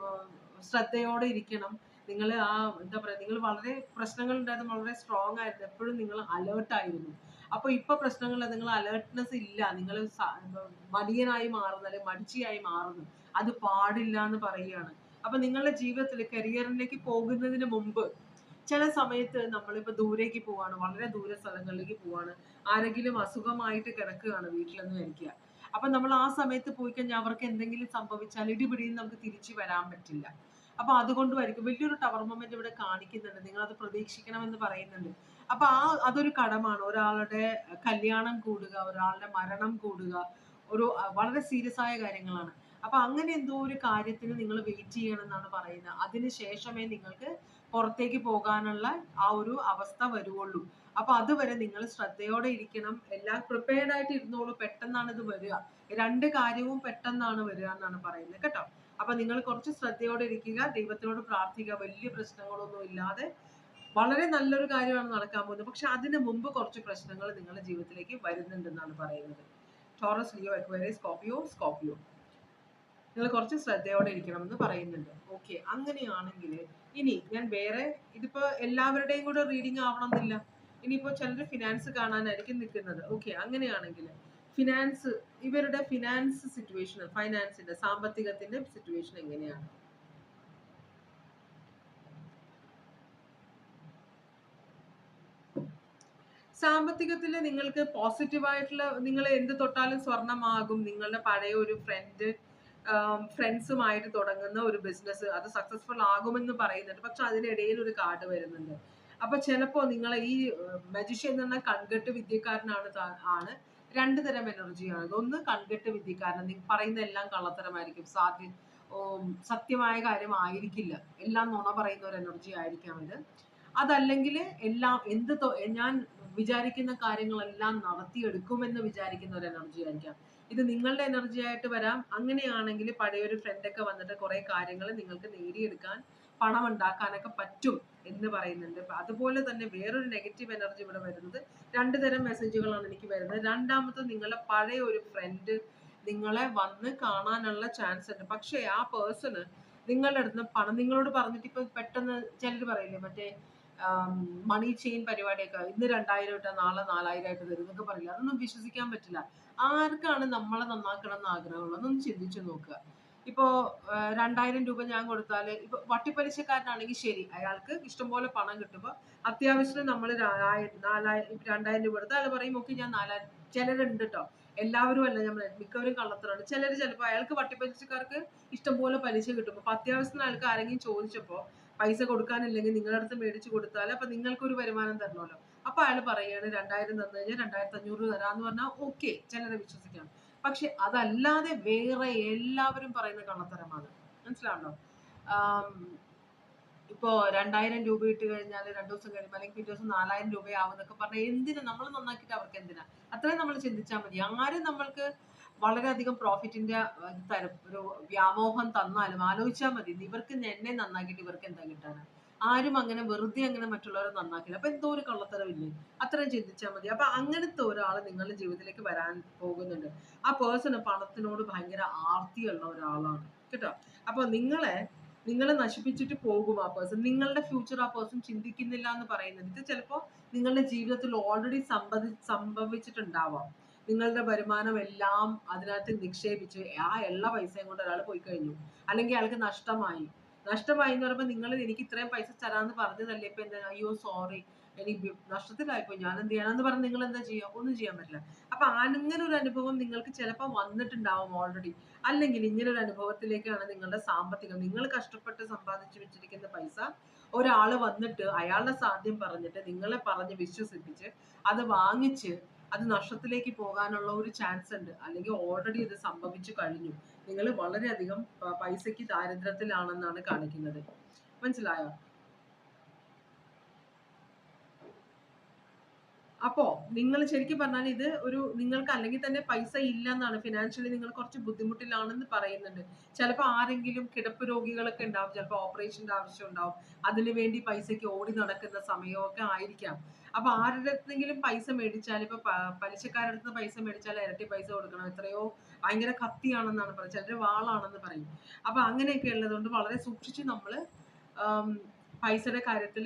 ശ്രദ്ധയോടെ ഇരിക്കണം. നിങ്ങൾ ആ എന്താ പറയാ നിങ്ങൾ വളരെ പ്രശ്നങ്ങൾ ഉണ്ടായിരുന്നു വളരെ സ്ട്രോങ് ആയിരുന്നു. എപ്പോഴും നിങ്ങൾ അലേർട്ട് ആയിരുന്നു. അപ്പൊ ഇപ്പൊ പ്രശ്നങ്ങളില്ല നിങ്ങൾ അലേർട്ട്നെസ് ഇല്ല. നിങ്ങൾ മടിയനായി മാറുന്നു അല്ലെങ്കിൽ മടിച്ചിയായി മാറുന്നു. അത് പാടില്ല എന്ന് പറയുകയാണ്. അപ്പൊ നിങ്ങളുടെ ജീവിതത്തിൽ കരിയറിലേക്ക് പോകുന്നതിന് മുമ്പ് ചില സമയത്ത് നമ്മളിപ്പോ ദൂരേക്ക് പോവാണ് വളരെ ദൂര സ്ഥലങ്ങളിലേക്ക് പോവാണ് ആരെങ്കിലും അസുഖമായിട്ട് കിടക്കുകയാണ് വീട്ടിലെന്ന് വിചാരിക്കുക. അപ്പൊ നമ്മൾ ആ സമയത്ത് പോയി കഴിഞ്ഞാൽ അവർക്ക് എന്തെങ്കിലും സംഭവിച്ചാൽ ഇടിപിടിയിൽ നമുക്ക് തിരിച്ചു വരാൻ പറ്റില്ല. അപ്പൊ അതുകൊണ്ടുമായിരിക്കും വലിയൊരു ടവർ മൊമെന്റ് ഇവിടെ കാണിക്കുന്നുണ്ട്. നിങ്ങൾ അത് പ്രതീക്ഷിക്കണമെന്ന് പറയുന്നുണ്ട്. അപ്പൊ ആ അതൊരു കടമാണ്. ഒരാളുടെ കല്യാണം കൂടുക ഒരാളുടെ മരണം കൂടുക ഒരു വളരെ സീരിയസ് ആയ കാര്യങ്ങളാണ്. അപ്പൊ അങ്ങനെ എന്തോ ഒരു കാര്യത്തിന് നിങ്ങൾ വെയിറ്റ് ചെയ്യണം എന്നാണ് പറയുന്നത്. അതിന് ശേഷമേ നിങ്ങൾക്ക് പുറത്തേക്ക് പോകാനുള്ള ആ ഒരു അവസ്ഥ വരുവുള്ളൂ. അപ്പൊ അതുവരെ നിങ്ങൾ ശ്രദ്ധയോടെ ഇരിക്കണം. എല്ലാം പ്രിപ്പയർഡ് ആയിട്ട് ഇരുന്നോളൂ പെട്ടെന്നാണ് ഇത് വരിക. രണ്ട് കാര്യവും പെട്ടെന്നാണ് വരിക എന്നാണ് പറയുന്നത് കേട്ടോ. അപ്പൊ നിങ്ങൾ കുറച്ച് ശ്രദ്ധയോടെ ഇരിക്കുക. ദൈവത്തിനോട് പ്രാർത്ഥിക്കുക. വലിയ പ്രശ്നങ്ങളൊന്നും ഇല്ലാതെ വളരെ നല്ലൊരു കാര്യമാണ് നടക്കാൻ പോകുന്നത്. പക്ഷെ അതിന് മുമ്പ് കുറച്ച് പ്രശ്നങ്ങൾ നിങ്ങളുടെ ജീവിതത്തിലേക്ക് വരുന്നുണ്ടെന്നാണ് പറയുന്നത്. Taurus Leo Aquarius Scorpio Scorpio നിങ്ങൾ കുറച്ച് ശ്രദ്ധയോടെ ഇരിക്കണം എന്ന് പറയുന്നുണ്ട്. ഓക്കെ അങ്ങനെയാണെങ്കിൽ ഇനി ഞാൻ വേറെ ഇതിപ്പോ എല്ലാവരുടെയും കൂടെ റീഡിങ് ഇനി ഇനിയിപ്പോ ചിലർ ഫിനാൻസ് കാണാനായിരിക്കും നിൽക്കുന്നത്. ഓക്കെ അങ്ങനെയാണെങ്കിൽ ഫിനാൻസ് ഇവരുടെ ഫിനാൻസ് സിറ്റുവേഷൻ ഫൈനാൻസിന്റെ സാമ്പത്തികത്തിന്റെ സിറ്റുവേഷൻ എങ്ങനെയാണ്? സാമ്പത്തികത്തിൽ നിങ്ങൾക്ക് പോസിറ്റീവായിട്ടുള്ള നിങ്ങൾ എന്ത് തൊട്ടാലും സ്വർണമാകും നിങ്ങളുടെ പഴയ ഒരു ഫ്രണ്ട് ഫ്രണ്ട്സുമായിട്ട് തുടങ്ങുന്ന ഒരു ബിസിനസ് അത് സക്സസ്ഫുൾ ആകുമെന്ന് പറയുന്നുണ്ട്. പക്ഷെ അതിനിടയിൽ ഒരു കാർഡ് വരുന്നുണ്ട്. അപ്പൊ ചിലപ്പോ നിങ്ങൾ ഈ മജിഷ്യൻ എന്ന് കൺകെട്ട് വിദ്യക്കാരനാണ് ആണ് രണ്ടു തരം എനർജിയാണ് ഒന്ന് കൺകെട്ട് വിദ്യക്കാരൻ. നിങ്ങൾ പറയുന്ന എല്ലാം കള്ളത്തരമായിരിക്കും. സാധ്യ സത്യമായ കാര്യം ആയിരിക്കില്ല. എല്ലാം നുണ പറയുന്ന ഒരു എനർജി ആയിരിക്കാം ഇത്. അതല്ലെങ്കിൽ എല്ലാം എന്ത് ഞാൻ വിചാരിക്കുന്ന കാര്യങ്ങളെല്ലാം നടത്തിയെടുക്കുമെന്ന് വിചാരിക്കുന്ന ഒരു എനർജി ആയിരിക്കാം. ഇത് നിങ്ങളുടെ എനർജി ആയിട്ട് വരാം. അങ്ങനെയാണെങ്കിൽ പഴയൊരു ഫ്രണ്ടൊക്കെ വന്നിട്ട് കുറെ കാര്യങ്ങൾ നിങ്ങൾക്ക് നേടിയെടുക്കാൻ പണം ഉണ്ടാക്കാനൊക്കെ പറ്റും എന്ന് പറയുന്നുണ്ട്. അതുപോലെ തന്നെ വേറൊരു നെഗറ്റീവ് എനർജി ഇവിടെ വരുന്നത് രണ്ട് തരം മെസ്സേജുകളാണ് എനിക്ക് വരുന്നത്. രണ്ടാമത്തെ നിങ്ങളുടെ പഴയ ഒരു ഫ്രണ്ട് നിങ്ങളെ വന്ന് കാണാനുള്ള ചാൻസ് ഉണ്ട്. പക്ഷേ ആ പേഴ്സണ് നിങ്ങളുടെ അടുത്ത് പണം നിങ്ങളോട് പറഞ്ഞിട്ട് ഇപ്പൊ പെട്ടെന്ന് ചിലർ പറയില്ലേ മറ്റേ മണി ചെയിൻ പരിപാടിയൊക്കെ ഇന്ന് രണ്ടായിരം ഇട്ടാ നാളെ നാലായിരം ആയിട്ട് തരും എന്നൊക്കെ പറയില്ല? അതൊന്നും വിശ്വസിക്കാൻ പറ്റില്ല. ആർക്കാണ് നമ്മളെ നന്നാക്കണം എന്ന് ആഗ്രഹമുള്ളത്? ഒന്ന് ചിന്തിച്ചു നോക്കുക. ഇപ്പോ ആ, രണ്ടായിരം രൂപ ഞാൻ കൊടുത്താൽ ഇപ്പൊ വട്ടിപ്പലിശക്കാരനാണെങ്കിൽ ശരി അയാൾക്ക് ഇഷ്ടംപോലെ പണം കിട്ടുമ്പോ അത്യാവശ്യം നമ്മൾ നാലായിരം രണ്ടായിരം രൂപ എടുത്താൽ അയാൾ പറയും ഓക്കെ ഞാൻ നാലായിരം ചിലരുണ്ട് കേട്ടോ എല്ലാവരും അല്ല നമ്മൾ മിക്കവരും കള്ളത്തരാണ്. ചിലർ ചിലപ്പോൾ അയാൾക്ക് വട്ടിപ്പലിശക്കാർക്ക് ഇഷ്ടംപോലെ പലിശ കിട്ടും. അപ്പൊ അത്യാവശ്യത്തിന് അയാൾക്ക് ആരെങ്കിലും ചോദിച്ചപ്പോ പൈസ കൊടുക്കാനില്ലെങ്കിൽ നിങ്ങളുടെ അടുത്ത് മേടിച്ചു കൊടുത്താൽ അപ്പൊ നിങ്ങൾക്കൊരു വരുമാനം തരണമല്ലോ. അപ്പൊ അയാൾ പറയാണ് രണ്ടായിരം തന്നു കഴിഞ്ഞാൽ രണ്ടായിരത്തി അഞ്ഞൂറ് തരാന്ന് പറഞ്ഞാൽ ഓക്കെ ചിലരെ വിശ്വസിക്കാം. പക്ഷെ അതല്ലാതെ വേറെ എല്ലാവരും പറയുന്ന കള്ളത്തരമാണ്. മനസ്സിലാണല്ലോ ഇപ്പോ രണ്ടായിരം രൂപ ഇട്ട് കഴിഞ്ഞാൽ രണ്ടു ദിവസം കഴിയുമ്പോൾ അല്ലെങ്കിൽ പിറ്റേ ദിവസം നാലായിരം രൂപയാവും എന്നൊക്കെ പറഞ്ഞാൽ എന്തിനാ? നമ്മൾ നന്നാക്കിയിട്ട് അവർക്ക് എന്തിനാ? അത്രയും നമ്മൾ ചിന്തിച്ചാൽ മതി. ആരും നമ്മൾക്ക് വളരെയധികം പ്രോഫിറ്റിന്റെ ഒരു വ്യാമോഹം തന്നാലും ആലോചിച്ചാൽ മതി. ഇവർക്ക് എന്നെ നന്നാക്കിയിട്ട് ഇവർക്ക് എന്താ കിട്ടാനാ? ആരും അങ്ങനെ വെറുതെ അങ്ങനെ മറ്റുള്ളവരെ നന്നാക്കില്ല. അപ്പൊ എന്തോ ഒരു കള്ളത്തരമില്ലേ? അത്രയും ചിന്തിച്ചാൽ മതി. അപ്പൊ അങ്ങനത്തെ ഒരാൾ നിങ്ങളുടെ ജീവിതത്തിലേക്ക് വരാൻ പോകുന്നുണ്ട്. ആ പേഴ്സണ് പണത്തിനോട് ഭയങ്കര ആർത്തിയുള്ള ഒരാളാണ്. കേട്ടോ? അപ്പൊ നിങ്ങളെ നിങ്ങളെ നശിപ്പിച്ചിട്ട് പോകും ആ പേഴ്സൺ നിങ്ങളുടെ ഫ്യൂച്ചർ ആ പേഴ്സൺ ചിന്തിക്കുന്നില്ല എന്ന് പറയുന്നത്. ഇത് ചിലപ്പോൾ നിങ്ങളുടെ ജീവിതത്തിൽ ഓൾറെഡി സംഭവി സംഭവിച്ചിട്ടുണ്ടാവാം. നിങ്ങളുടെ വരുമാനം എല്ലാം അതിനകത്ത് നിക്ഷേപിച്ച് ആ എല്ലാ പൈസയും കൊണ്ട് ഒരാൾ പോയി കഴിഞ്ഞു. അല്ലെങ്കിൽ അയാൾക്ക് നഷ്ടമായി. നഷ്ടമായി എന്ന് പറയുമ്പോൾ നിങ്ങൾ എനിക്ക് ഇത്രയും പൈസ തരാമെന്ന് പറഞ്ഞതല്ലേ ഇപ്പൊ എന്താ? അയ്യോ സോറി എനിക്ക് നഷ്ടത്തിലായിപ്പോയി. ഞാൻ എന്ത് ചെയ്യണം എന്ന് പറഞ്ഞ് നിങ്ങൾ എന്താ ചെയ്യുക ഒന്നും ചെയ്യാൻ പറ്റില്ല. അപ്പൊ അങ്ങനെ ഒരു അനുഭവം നിങ്ങൾക്ക് ചിലപ്പോൾ വന്നിട്ടുണ്ടാവും ഓൾറെഡി അല്ലെങ്കിൽ ഇങ്ങനെ ഒരു അനുഭവത്തിലേക്കാണ് നിങ്ങളുടെ സാമ്പത്തികം. നിങ്ങൾ കഷ്ടപ്പെട്ട് സമ്പാദിച്ചു വെച്ചിരിക്കുന്ന പൈസ ഒരാൾ വന്നിട്ട് അയാളുടെ സാധ്യം പറഞ്ഞിട്ട് നിങ്ങളെ പറഞ്ഞ് വിശ്വസിപ്പിച്ച് അത് വാങ്ങിച്ച് അത് നഷ്ടത്തിലേക്ക് പോകാനുള്ള ഒരു ചാൻസ് ഉണ്ട്. അല്ലെങ്കിൽ ഓൾറെഡി ഇത് സംഭവിച്ചു കഴിഞ്ഞു. നിങ്ങൾ വളരെയധികം പൈസയ്ക്ക് ദാരിദ്ര്യത്തിലാണെന്നാണ് കാണിക്കുന്നത്. മനസ്സിലായോ? അപ്പോ നിങ്ങൾ ശരിക്കും പറഞ്ഞാൽ ഇത് ഒരു നിങ്ങൾക്ക് അല്ലെങ്കിൽ തന്നെ പൈസ ഇല്ല എന്നാണ് ഫിനാൻഷ്യലി നിങ്ങൾ കുറച്ച് ബുദ്ധിമുട്ടിലാണെന്ന് പറയുന്നുണ്ട്. ചിലപ്പോൾ ആരെങ്കിലും കിടപ്പ് രോഗികളൊക്കെ ഉണ്ടാവും. ചിലപ്പോൾ ഓപ്പറേഷന്റെ ആവശ്യം ഉണ്ടാവും. അതിനു വേണ്ടി പൈസയ്ക്ക് ഓടി നടക്കുന്ന സമയമൊക്കെ ആയിരിക്കാം. അപ്പൊ ആരുടെ അടുത്തെങ്കിലും പൈസ മേടിച്ചാൽ ഇപ്പൊ പലിശക്കാരുടെ അടുത്ത് പൈസ മേടിച്ചാൽ ഇരട്ടി പൈസ കൊടുക്കണം. എത്രയോ ഭയങ്കര കത്തിയാണെന്നാണ് പറയുന്നത്. ചിലര് വാളാണെന്ന് പറയും. അപ്പൊ അങ്ങനെയൊക്കെ ഉള്ളതുകൊണ്ട് വളരെ സൂക്ഷിച്ച് നമ്മൾ പൈസയുടെ കാര്യത്തിൽ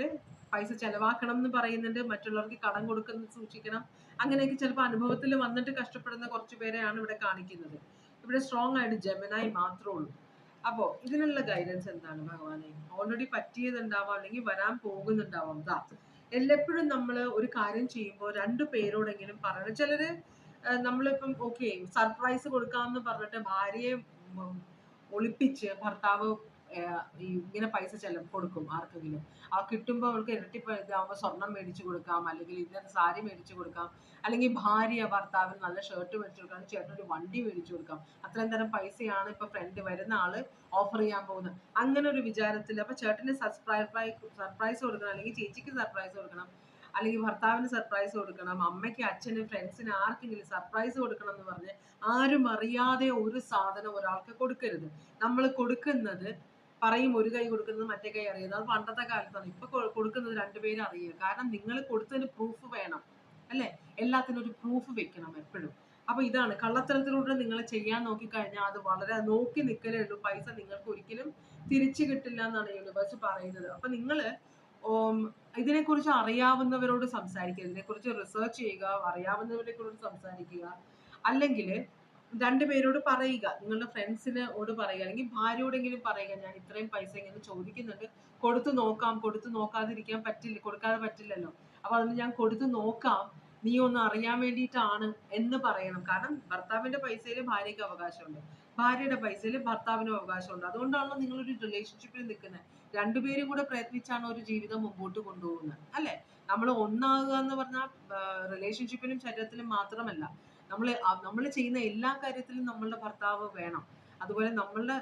പൈസ ചെലവാക്കണം എന്ന് പറയുന്നുണ്ട്. മറ്റുള്ളവർക്ക് കടം കൊടുക്കുന്നത് സൂക്ഷിക്കണം. അങ്ങനെയൊക്കെ ചിലപ്പോൾ അനുഭവത്തിൽ വന്നിട്ട് കഷ്ടപ്പെടുന്ന കുറച്ച് പേരെയാണ് ഇവിടെ കാണിക്കുന്നത്. ഇവിടെ സ്ട്രോങ് ആയിട്ട് ജമനായി മാത്രമേ ഉള്ളൂ. അപ്പോ ഇതിനുള്ള ഗൈഡൻസ് എന്താണ് ഭഗവാനെ? ഓൾറെഡി പറ്റിയതുണ്ടാവാം അല്ലെങ്കിൽ വരാൻ പോകുന്നുണ്ടാവാം. ദാ എല്ലെപ്പോഴും നമ്മൾ ഒരു കാര്യം ചെയ്യുമ്പോൾ രണ്ടു പേരോടെങ്കിലും പറയണം. ചിലര് നമ്മളിപ്പം ഓക്കെ സർപ്രൈസ് കൊടുക്കാമെന്ന് പറഞ്ഞിട്ട് ഭാര്യയെ ഒളിപ്പിച്ച് ഭർത്താവ് ഇങ്ങനെ പൈസ ചെലവ് കൊടുക്കും ആർക്കെങ്കിലും. ആ കിട്ടുമ്പോൾ അവൾക്ക് ഇരട്ടി ഇതാവുമ്പോൾ സ്വർണം മേടിച്ചു കൊടുക്കാം അല്ലെങ്കിൽ ഇന്നത്തെ സാരി മേടിച്ചു കൊടുക്കാം അല്ലെങ്കിൽ ഭാര്യ ഭർത്താവിന് നല്ല ഷർട്ട് മേടിച്ചു കൊടുക്കാം ചേട്ടൻ ഒരു വണ്ടി മേടിച്ചു കൊടുക്കാം. അത്രയും തരം പൈസയാണ് ഇപ്പൊ ഫ്രണ്ട് വരുന്ന ആൾ ഓഫർ ചെയ്യാൻ പോകുന്നത്. അങ്ങനെ ഒരു വിചാരത്തിൽ അപ്പൊ ചേട്ടന് സർപ്രൈസ് സർപ്രൈസ് കൊടുക്കണം അല്ലെങ്കിൽ ചേച്ചിക്ക് സർപ്രൈസ് കൊടുക്കണം അല്ലെങ്കിൽ ഭർത്താവിന് സർപ്രൈസ് കൊടുക്കണം അമ്മയ്ക്ക് അച്ഛന് ഫ്രണ്ട്സിന് ആർക്കെങ്കിലും സർപ്രൈസ് കൊടുക്കണം എന്ന് പറഞ്ഞ് ആരും അറിയാതെ ഒരു സാധനം ഒരാൾക്ക് കൊടുക്കരുത്. നമ്മൾ കൊടുക്കുന്നത് പറയും ഒരു കൈ കൊടുക്കുന്നത് മറ്റേ കൈ അറിയുന്നത്. അത് പണ്ടത്തെ കാലത്താണ്. ഇപ്പൊ കൊടുക്കുന്നത് രണ്ടുപേരും അറിയുക. കാരണം നിങ്ങൾ കൊടുത്തതിന് പ്രൂഫ് വേണം. അല്ലെ? എല്ലാത്തിനും ഒരു പ്രൂഫ് വെക്കണം എപ്പോഴും. അപ്പൊ ഇതാണ്. കള്ളത്തരത്തിലൂടെ നിങ്ങൾ ചെയ്യാൻ നോക്കിക്കഴിഞ്ഞാൽ അത് വളരെ നോക്കി നിൽക്കലേ ഉള്ളൂ. പൈസ നിങ്ങൾക്ക് ഒരിക്കലും തിരിച്ചു കിട്ടില്ല എന്നാണ് യൂണിവേഴ്സ് പറയുന്നത്. അപ്പൊ നിങ്ങൾ ഇതിനെക്കുറിച്ച് അറിയാവുന്നവരോട് സംസാരിക്കുക. ഇതിനെക്കുറിച്ച് റിസർച്ച് ചെയ്യുക അറിയാവുന്നവരെ കുറിച്ച് സംസാരിക്കുക. അല്ലെങ്കിൽ രണ്ടുപേരോട് പറയുക. നിങ്ങളുടെ ഫ്രണ്ട്സിനോട് പറയുക. അല്ലെങ്കിൽ ഭാര്യയോടെങ്കിലും പറയുക ഞാൻ ഇത്രയും പൈസ ഇങ്ങനെ ചോദിക്കുന്നുണ്ട്. കൊടുത്തു നോക്കാം. കൊടുത്തു നോക്കാതിരിക്കാൻ പറ്റില്ല. കൊടുക്കാതെ പറ്റില്ലല്ലോ. അപ്പൊ അതൊന്ന് ഞാൻ കൊടുത്തു നോക്കാം. നീ ഒന്ന് അറിയാൻ വേണ്ടിയിട്ടാണ് എന്ന് പറയണം. കാരണം ഭർത്താവിന്റെ പൈസയിൽ ഭാര്യയ്ക്ക് അവകാശമുണ്ട്. ഭാര്യയുടെ പൈസയിൽ ഭർത്താവിനും അവകാശമുണ്ട്. അതുകൊണ്ടാണല്ലോ നിങ്ങൾ ഒരു റിലേഷൻഷിപ്പിൽ നിൽക്കുന്നത് രണ്ടുപേരും കൂടെ പ്രയത്നിച്ചാണ് ഒരു ജീവിതം മുമ്പോട്ട് കൊണ്ടുപോകുന്നത് അല്ലെ? നമ്മൾ ഒന്നാകുക എന്ന് പറഞ്ഞാൽ റിലേഷൻഷിപ്പിനും ശരീരത്തിലും മാത്രമല്ല. നമ്മൾ നമ്മൾ ചെയ്യുന്ന എല്ലാ കാര്യത്തിലും നമ്മളുടെ ഭർത്താവ് വേണം. അതുപോലെ നമ്മളുടെ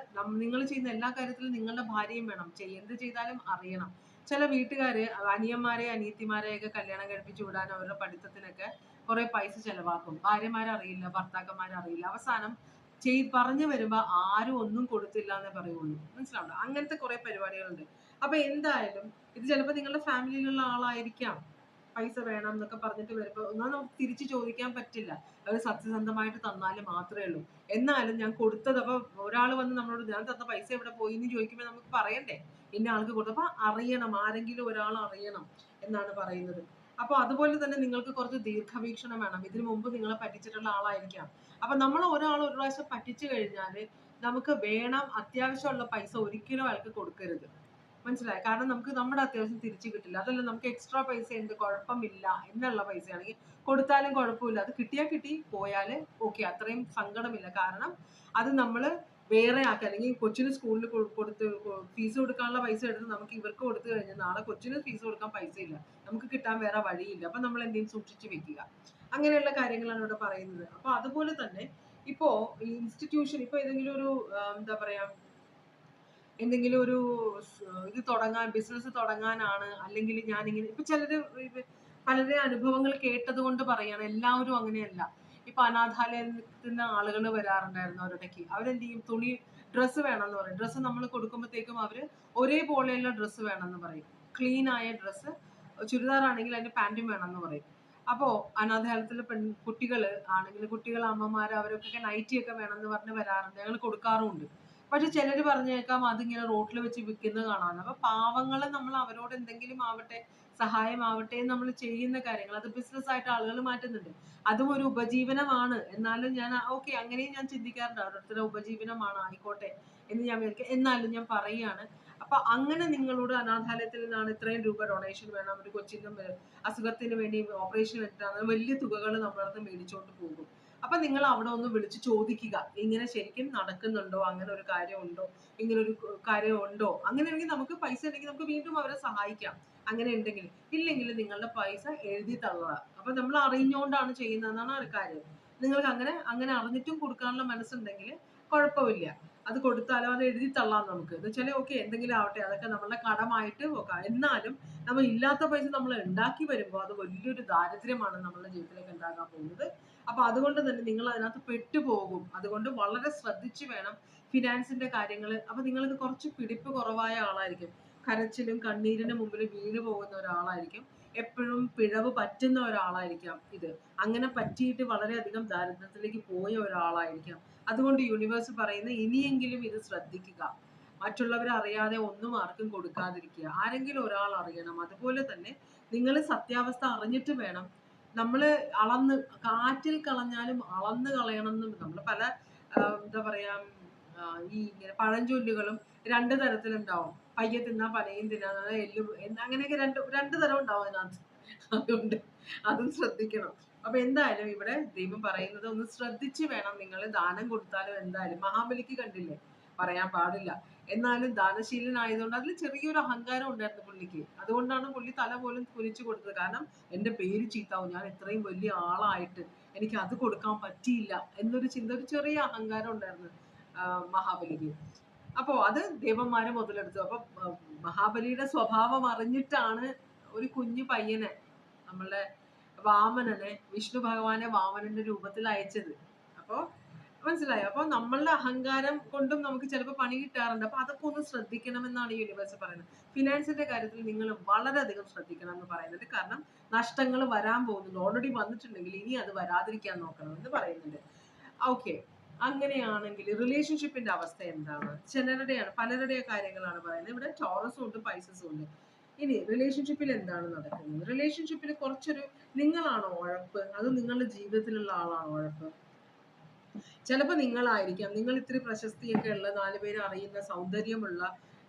നിങ്ങൾ ചെയ്യുന്ന എല്ലാ കാര്യത്തിലും നിങ്ങളുടെ ഭാര്യയും വേണം. എന്ത് ചെയ്താലും അറിയണം. ചില വീട്ടുകാര് അനിയന്മാരെ അനിയത്തിമാരെ ഒക്കെ കല്യാണം കഴിപ്പിച്ചു വിടാൻ അവരുടെ പഠിത്തത്തിനൊക്കെ കുറെ പൈസ ചെലവാക്കും. ഭാര്യമാരറിയില്ല അറിയില്ല ഭർത്താക്കന്മാരെ അറിയില്ല അവസാനം ചെയ് പറഞ്ഞു വരുമ്പോ ആരും ഒന്നും കൊടുത്തില്ല എന്നേ പറയുള്ളൂ. മനസ്സിലാവുണ്ടോ? അങ്ങനത്തെ കുറെ പരിപാടികളുണ്ട്. അപ്പൊ എന്തായാലും ഇത് ചിലപ്പോൾ നിങ്ങളുടെ ഫാമിലിയിലുള്ള ആളായിരിക്കാം. പൈസ വേണം എന്നൊക്കെ പറഞ്ഞിട്ട് വരുമ്പോ ഒന്നും നമുക്ക് തിരിച്ചു ചോദിക്കാൻ പറ്റില്ല. അവർ സത്യസന്ധമായിട്ട് തന്നാലും മാത്രമേ ഉള്ളൂ. എന്നാലും ഞാൻ കൊടുത്തത് അപ്പൊ ഒരാൾ വന്ന് നമ്മളോട് ഞാൻ തന്ന പൈസ എവിടെ പോയി? എന്ന് ചോദിക്കുമ്പോൾ നമുക്ക് പറയണ്ടേ? ഇന്ന ആൾക്ക് കൊടുത്തപ്പോ അറിയണം ആരെങ്കിലും ഒരാൾ അറിയണം എന്നാണ് പറയുന്നത്. അപ്പൊ അതുപോലെ തന്നെ നിങ്ങൾക്ക് കുറച്ച് ദീർഘവീക്ഷണം വേണം. ഇതിനു മുമ്പ് നിങ്ങളെ പറ്റിച്ചിട്ടുള്ള ആളായിരിക്കാം. അപ്പൊ നമ്മൾ ഒരാൾ ഒരു പ്രാവശ്യം പറ്റിച്ചു കഴിഞ്ഞാൽ നമുക്ക് വേണം അത്യാവശ്യമുള്ള പൈസ ഒരിക്കലും അയാൾക്ക് കൊടുക്കരുത്. മനസ്സിലായി? കാരണം നമുക്ക് നമ്മുടെ അത്യാവശ്യം തിരിച്ചു കിട്ടില്ല. അതല്ല നമുക്ക് എക്സ്ട്രാ പൈസ ഉണ്ട് കുഴപ്പമില്ല എന്നുള്ള പൈസയാണെങ്കിൽ കൊടുത്താലും കുഴപ്പമില്ല. അത് കിട്ടിയാൽ കിട്ടി പോയാൽ ഓക്കെ അത്രയും സങ്കടമില്ല. കാരണം അത് നമ്മൾ വേറെ ആക്കുക അല്ലെങ്കിൽ കൊച്ചിന് സ്കൂളിൽ കൊടുത്ത് ഫീസ് കൊടുക്കാനുള്ള പൈസ എടുത്ത് നമുക്ക് ഇവർക്ക് കൊടുത്തു കഴിഞ്ഞാൽ നാളെ കൊച്ചിന് ഫീസ് കൊടുക്കാൻ പൈസ ഇല്ല നമുക്ക് കിട്ടാൻ വേറെ വഴിയില്ല. അപ്പം നമ്മൾ എന്തെങ്കിലും സൂക്ഷിച്ചു വെക്കുക. അങ്ങനെയുള്ള കാര്യങ്ങളാണ് ഇവിടെ പറയുന്നത്. അപ്പോൾ അതുപോലെ തന്നെ ഇപ്പോ ഇൻസ്റ്റിറ്റ്യൂഷൻ ഇപ്പൊ ഏതെങ്കിലും ഒരു എന്താ പറയാ എന്തെങ്കിലും ഒരു ഇത് തുടങ്ങാൻ ബിസിനസ് തുടങ്ങാനാണ് അല്ലെങ്കിൽ ഞാനിങ്ങനെ ഇപ്പൊ ചിലര് ഇത് പലരുടെ അനുഭവങ്ങൾ കേട്ടത് കൊണ്ട് പറയാണ് എല്ലാവരും അങ്ങനെയല്ല. ഇപ്പൊ അനാഥാലയത്തിൽ നിന്ന് ആളുകൾ വരാറുണ്ടായിരുന്നു അവരുടെക്ക്. അവരെന്ത് ചെയ്യും? തുണി ഡ്രസ്സ് വേണമെന്ന് പറയും. ഡ്രസ്സ് നമ്മൾ കൊടുക്കുമ്പോഴത്തേക്കും അവർ ഒരേപോലെയുള്ള ഡ്രസ്സ് വേണമെന്ന് പറയും. ക്ലീൻ ആയ ഡ്രസ്സ് ചുരിദാർ ആണെങ്കിൽ അതിന്റെ പാന്റും വേണമെന്ന് പറയും. അപ്പോ അനാഥാലയത്തിലെ പെൺ കുട്ടികൾ ആണെങ്കിൽ കുട്ടികൾ അമ്മമാർ അവരൊക്കെ നൈറ്റി ഒക്കെ വേണമെന്ന് പറഞ്ഞ് വരാറുണ്ട്. ഞങ്ങൾ കൊടുക്കാറുമുണ്ട് പക്ഷെ ചിലർ പറഞ്ഞേക്കാം അതിങ്ങനെ റോട്ടിൽ വെച്ച് വിൽക്കുന്നത് കാണാമെന്ന് അപ്പൊ പാവങ്ങളെ നമ്മൾ അവരോട് എന്തെങ്കിലും ആവട്ടെ സഹായമാവട്ടെ നമ്മൾ ചെയ്യുന്ന കാര്യങ്ങൾ. അത് ബിസിനസ് ആയിട്ട് ആളുകൾ മാറ്റുന്നുണ്ട്. അതും ഒരു ഉപജീവനമാണ്. എന്നാലും ഞാൻ ഓക്കെ അങ്ങനെയും ഞാൻ ചിന്തിക്കാറുണ്ട്. ഓരോരുത്തരുടെ ഉപജീവനമാണ് ആയിക്കോട്ടെ എന്ന് ഞാൻ വിചാരിക്കും എന്നാലും ഞാൻ പറയുകയാണ് അപ്പൊ അങ്ങനെ നിങ്ങളോട് അനാഥാലയത്തിൽ നിന്നാണ് ഇത്രയും രൂപ ഡൊണേഷൻ വേണം ഒരു കൊച്ചിന്റെ അസുഖത്തിന് വേണ്ടി ഓപ്പറേഷൻ വേണ്ടിയിട്ടാണ് വലിയ തുകകൾ നമ്മളടുത്ത് മേടിച്ചോണ്ട് പോകും. അപ്പൊ നിങ്ങൾ അവിടെ ഒന്ന് വിളിച്ച് ചോദിക്കുക. ഇങ്ങനെ ശരിക്കും നടക്കുന്നുണ്ടോ? അങ്ങനെ ഒരു കാര്യം ഉണ്ടോ ഇങ്ങനെ ഒരു കാര്യം ഉണ്ടോ അങ്ങനെയാണെങ്കിൽ നമുക്ക് പൈസ ഉണ്ടെങ്കിൽ നമുക്ക് വീണ്ടും അവരെ സഹായിക്കാം. അങ്ങനെ ഉണ്ടെങ്കിൽ. ഇല്ലെങ്കിൽ നിങ്ങളുടെ പൈസ എഴുതി തള്ളുക അപ്പൊ നമ്മൾ അറിഞ്ഞുകൊണ്ടാണ് ചെയ്യുന്നതെന്നാണ് ഒരു കാര്യം. നിങ്ങൾക്ക് അങ്ങനെ അങ്ങനെ അറിഞ്ഞിട്ടും കൊടുക്കാനുള്ള മനസ്സുണ്ടെങ്കിൽ കുഴപ്പമില്ല. അത് കൊടുത്താലോ അത് എഴുതി തള്ളാം നമുക്ക്. എന്ന് വെച്ചാൽ ഓക്കെ എന്തെങ്കിലും ആവട്ടെ. അതൊക്കെ നമ്മളുടെ കടമായിട്ട് നോക്കാം. എന്നാലും നമ്മൾ ഇല്ലാത്ത പൈസ നമ്മൾ ഉണ്ടാക്കി വരുമ്പോൾ അത് വലിയൊരു ദാരിദ്ര്യമാണ് നമ്മളുടെ ജീവിതത്തിലേക്ക് ഉണ്ടാകാൻ പോകുന്നത്. അപ്പൊ അതുകൊണ്ട് തന്നെ നിങ്ങൾ അതിനകത്ത് പെട്ടുപോകും. അതുകൊണ്ട് വളരെ ശ്രദ്ധിച്ചു വേണം ഫിനാൻസിന്റെ കാര്യങ്ങൾ അപ്പൊ നിങ്ങൾക്ക് കുറച്ച് പിടിപ്പ് കുറവായ ആളായിരിക്കും. കരച്ചിലും കണ്ണീരിന് മുമ്പിൽ വീണു പോകുന്ന ഒരാളായിരിക്കും. എപ്പോഴും പിഴവ് പറ്റുന്ന ഒരാളായിരിക്കാം ഇത്. അങ്ങനെ പറ്റിയിട്ട് വളരെയധികം ദാരിദ്ര്യത്തിലേക്ക് പോയ ഒരാളായിരിക്കാം. അതുകൊണ്ട് യൂണിവേഴ്സ് പറയുന്ന ഇനിയെങ്കിലും ഇത് ശ്രദ്ധിക്കുക. മറ്റുള്ളവരെ അറിയാതെ ഒന്നും ആർക്കും കൊടുക്കാതിരിക്കുക. ആരെങ്കിലും ഒരാൾ അറിയണം. അതുപോലെ തന്നെ നിങ്ങൾ സത്യാവസ്ഥ അറിഞ്ഞിട്ട് വേണം നമ്മൾ അളന്ന് കാറ്റിൽ കളഞ്ഞാലും അളന്ന് കളയണമെന്നും നമ്മൾ പല എന്താ പറയാ ഈ ഇങ്ങനെ പഴഞ്ചൊല്ലുകളും രണ്ട് തരത്തിലുണ്ടാവും. പയ്യെ തിന്നാ പനയും തിന്നാ എല്ലും അങ്ങനെയൊക്കെ രണ്ട് രണ്ട് തരം ഉണ്ടാവും അതിനകത്ത്. അതുകൊണ്ട് അതും ശ്രദ്ധിക്കണം. അപ്പൊ എന്തായാലും ഇവിടെ ദൈവം പറയുന്നത് ഒന്ന് ശ്രദ്ധിച്ച് വേണം നിങ്ങൾ ദാനം കൊടുത്താലും എന്തായാലും. മഹാബലിക്ക് കണ്ടില്ലേ? പറയാൻ പാടില്ല. എന്നാലും ദാനശീലൻ ആയതുകൊണ്ട് അതിൽ ചെറിയൊരു അഹങ്കാരം ഉണ്ടായിരുന്നു പുള്ളിക്ക്. അതുകൊണ്ടാണ് പുള്ളി തല പോലും കുനിച്ചു കൊടുത്തത്. കാരണം എന്റെ പേര് ചീത്താവും. ഞാൻ ഇത്രയും വലിയ ആളായിട്ട് എനിക്ക് അത് കൊടുക്കാൻ പറ്റിയില്ല എന്നൊരു ചിന്ത ഒരു ചെറിയ അഹങ്കാരം ഉണ്ടായിരുന്നു മഹാബലിക്ക്. അപ്പോൾ അത് ദേവന്മാരെ മുതലെടുത്തു. അപ്പൊ മഹാബലിയുടെ സ്വഭാവം അറിഞ്ഞിട്ടാണ് ഒരു കുഞ്ഞു പയ്യനെ നമ്മളുടെ വാമനനെ വിഷ്ണു ഭഗവാനെ വാമനന്റെ രൂപത്തിൽ അയച്ചത്. അപ്പോ മനസ്സിലായോ? അപ്പൊ നമ്മളുടെ അഹങ്കാരം കൊണ്ടും നമുക്ക് ചിലപ്പോൾ പണി കിട്ടാറുണ്ട്. അപ്പൊ അതൊക്കെ ഒന്ന് ശ്രദ്ധിക്കണമെന്നാണ് യൂണിവേഴ്സ് പറയുന്നത്. ഫിനാൻസിന്റെ കാര്യത്തിൽ നിങ്ങൾ വളരെയധികം ശ്രദ്ധിക്കണം എന്ന് പറയുന്നുണ്ട്. കാരണം നഷ്ടങ്ങൾ വരാൻ പോകുന്നുണ്ട്. ഓൾറെഡി വന്നിട്ടുണ്ടെങ്കിൽ ഇനി അത് വരാതിരിക്കാൻ നോക്കണം എന്ന് പറയുന്നുണ്ട്. ഓക്കെ അങ്ങനെയാണെങ്കിൽ റിലേഷൻഷിപ്പിന്റെ അവസ്ഥ എന്താണ്? ചിലരുടെയാണ് പലരുടെ കാര്യങ്ങളാണ് പറയുന്നത്. ഇവിടെ ടോറസും ഉണ്ട് പൈസസും ഉണ്ട്. ഇനി റിലേഷൻഷിപ്പിൽ എന്താണ് നടക്കുന്നത്? റിലേഷൻഷിപ്പിൽ കുറച്ചൊരു നിങ്ങളാണോ ഉഴപ്പ്? അത് നിങ്ങളുടെ ജീവിതത്തിലുള്ള ആളാണോ ഉഴപ്പ്? ചിലപ്പോൾ നിങ്ങളായിരിക്കാം. നിങ്ങൾ ഇത്തിരി പ്രശസ്തിയൊക്കെ ഉള്ള നാല് നാലുപേര് അറിയുന്ന സൗന്ദര്യമുള്ള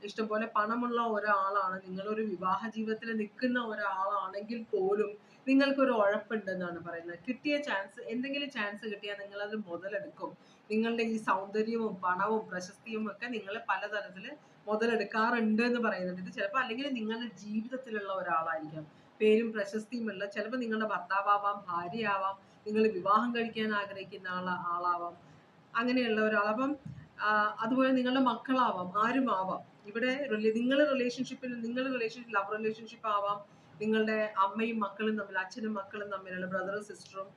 ഇഷ്ടംപോലെ പണമുള്ള ഒരാളാണ്. നിങ്ങളൊരു വിവാഹ ജീവിതത്തിൽ നിൽക്കുന്ന ഒരാളാണെങ്കിൽ പോലും നിങ്ങൾക്കൊരു ഉഴപ്പുണ്ടെന്നാണ് പറയുന്നത്. കിട്ടിയ ചാൻസ് എന്തെങ്കിലും ചാൻസ് കിട്ടിയാൽ നിങ്ങൾ അത് മുതലെടുക്കും. നിങ്ങളുടെ ഈ സൗന്ദര്യവും പണവും പ്രശസ്തിയും ഒക്കെ നിങ്ങൾ പലതരത്തിൽ മുതലെടുക്കാറുണ്ട് എന്ന് പറയുന്നുണ്ട്. ഇത് ചിലപ്പോൾ അല്ലെങ്കിൽ നിങ്ങളുടെ ജീവിതത്തിലുള്ള ഒരാളായിരിക്കാം. പേരും പ്രശസ്തിയുമുള്ള ചിലപ്പോൾ നിങ്ങളുടെ ഭർത്താവാം ഭാര്യയാവാം നിങ്ങൾ വിവാഹം കഴിക്കാൻ ആഗ്രഹിക്കുന്ന ആള ആളാവാം. അങ്ങനെയുള്ള ഒരാളാവാം അതുപോലെ നിങ്ങളുടെ മക്കളാവാം ആരും ആവാം. ഇവിടെ നിങ്ങൾ റിലേഷൻഷിപ്പിൽ നിങ്ങൾ റിലേഷൻഷിപ്പ് ലവ് റിലേഷൻഷിപ്പ് ആവാം. നിങ്ങളുടെ അമ്മയും മക്കളും തമ്മിൽ അച്ഛനും മക്കളും തമ്മിലുള്ള ബ്രദറും സിസ്റ്ററും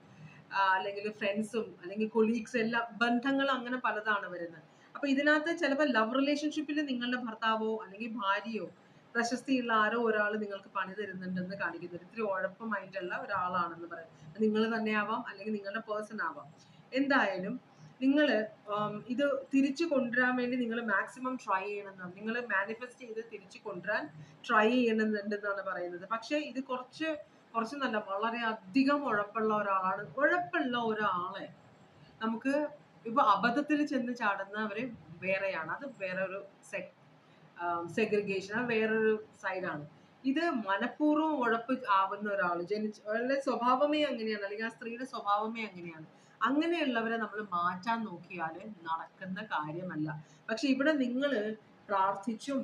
അല്ലെങ്കിൽ ഫ്രണ്ട്സും അല്ലെങ്കിൽ കൊളീഗ്സ് എല്ലാം ബന്ധങ്ങൾ അങ്ങനെ പലതാണ് വരുന്നത്. അപ്പൊ ഇതിനകത്ത് ചിലപ്പോൾ ലവ് റിലേഷൻഷിപ്പിൽ നിങ്ങളുടെ ഭർത്താവോ അല്ലെങ്കിൽ ഭാര്യയോ പ്രശസ്തിയുള്ള ആരോ ഒരാൾ നിങ്ങൾക്ക് പണി തരുന്നുണ്ടെന്ന് കാണിക്കുന്നു. ഇത്തിരി ഉഴപ്പമായിട്ടുള്ള ഒരാളാണെന്ന് പറയാം. നിങ്ങൾ തന്നെ ആവാം അല്ലെങ്കിൽ നിങ്ങളുടെ പേഴ്സൺ ആവാം. എന്തായാലും നിങ്ങൾ ഇത് തിരിച്ചു കൊണ്ടുവരാൻ വേണ്ടി നിങ്ങൾ മാക്സിമം ട്രൈ ചെയ്യണം നിങ്ങൾ മാനിഫെസ്റ്റ് ചെയ്ത് തിരിച്ചു കൊണ്ടുവരാൻ ട്രൈ ചെയ്യണമെന്നുണ്ടെന്നാണ് പറയുന്നത്. പക്ഷേ ഇത് കുറച്ച് കുറച്ച് നല്ല വളരെ അധികം ഉഴപ്പുള്ള ഒരാളാണ്. ഉഴപ്പുള്ള ഒരാളെ നമുക്ക് ഇപ്പൊ അബദ്ധത്തിൽ ചെന്ന് ചാടുന്നവര് വേറെയാണ്. അത് വേറൊരു സെഗ്രിഗേഷൻ വേറൊരു സൈഡാണ് ഇത് മനഃപൂർവം ഉഴപ്പ് ആവുന്ന ഒരാൾ ജനിച്ച സ്വഭാവമേ അങ്ങനെയാണ് അല്ലെങ്കിൽ ആ സ്ത്രീയുടെ സ്വഭാവമേ അങ്ങനെയാണ്. അങ്ങനെയുള്ളവരെ നമ്മൾ മാറ്റാൻ നോക്കിയാൽ നടക്കുന്ന കാര്യമല്ല. പക്ഷെ ഇവിടെ നിങ്ങൾ പ്രാർത്ഥിച്ചും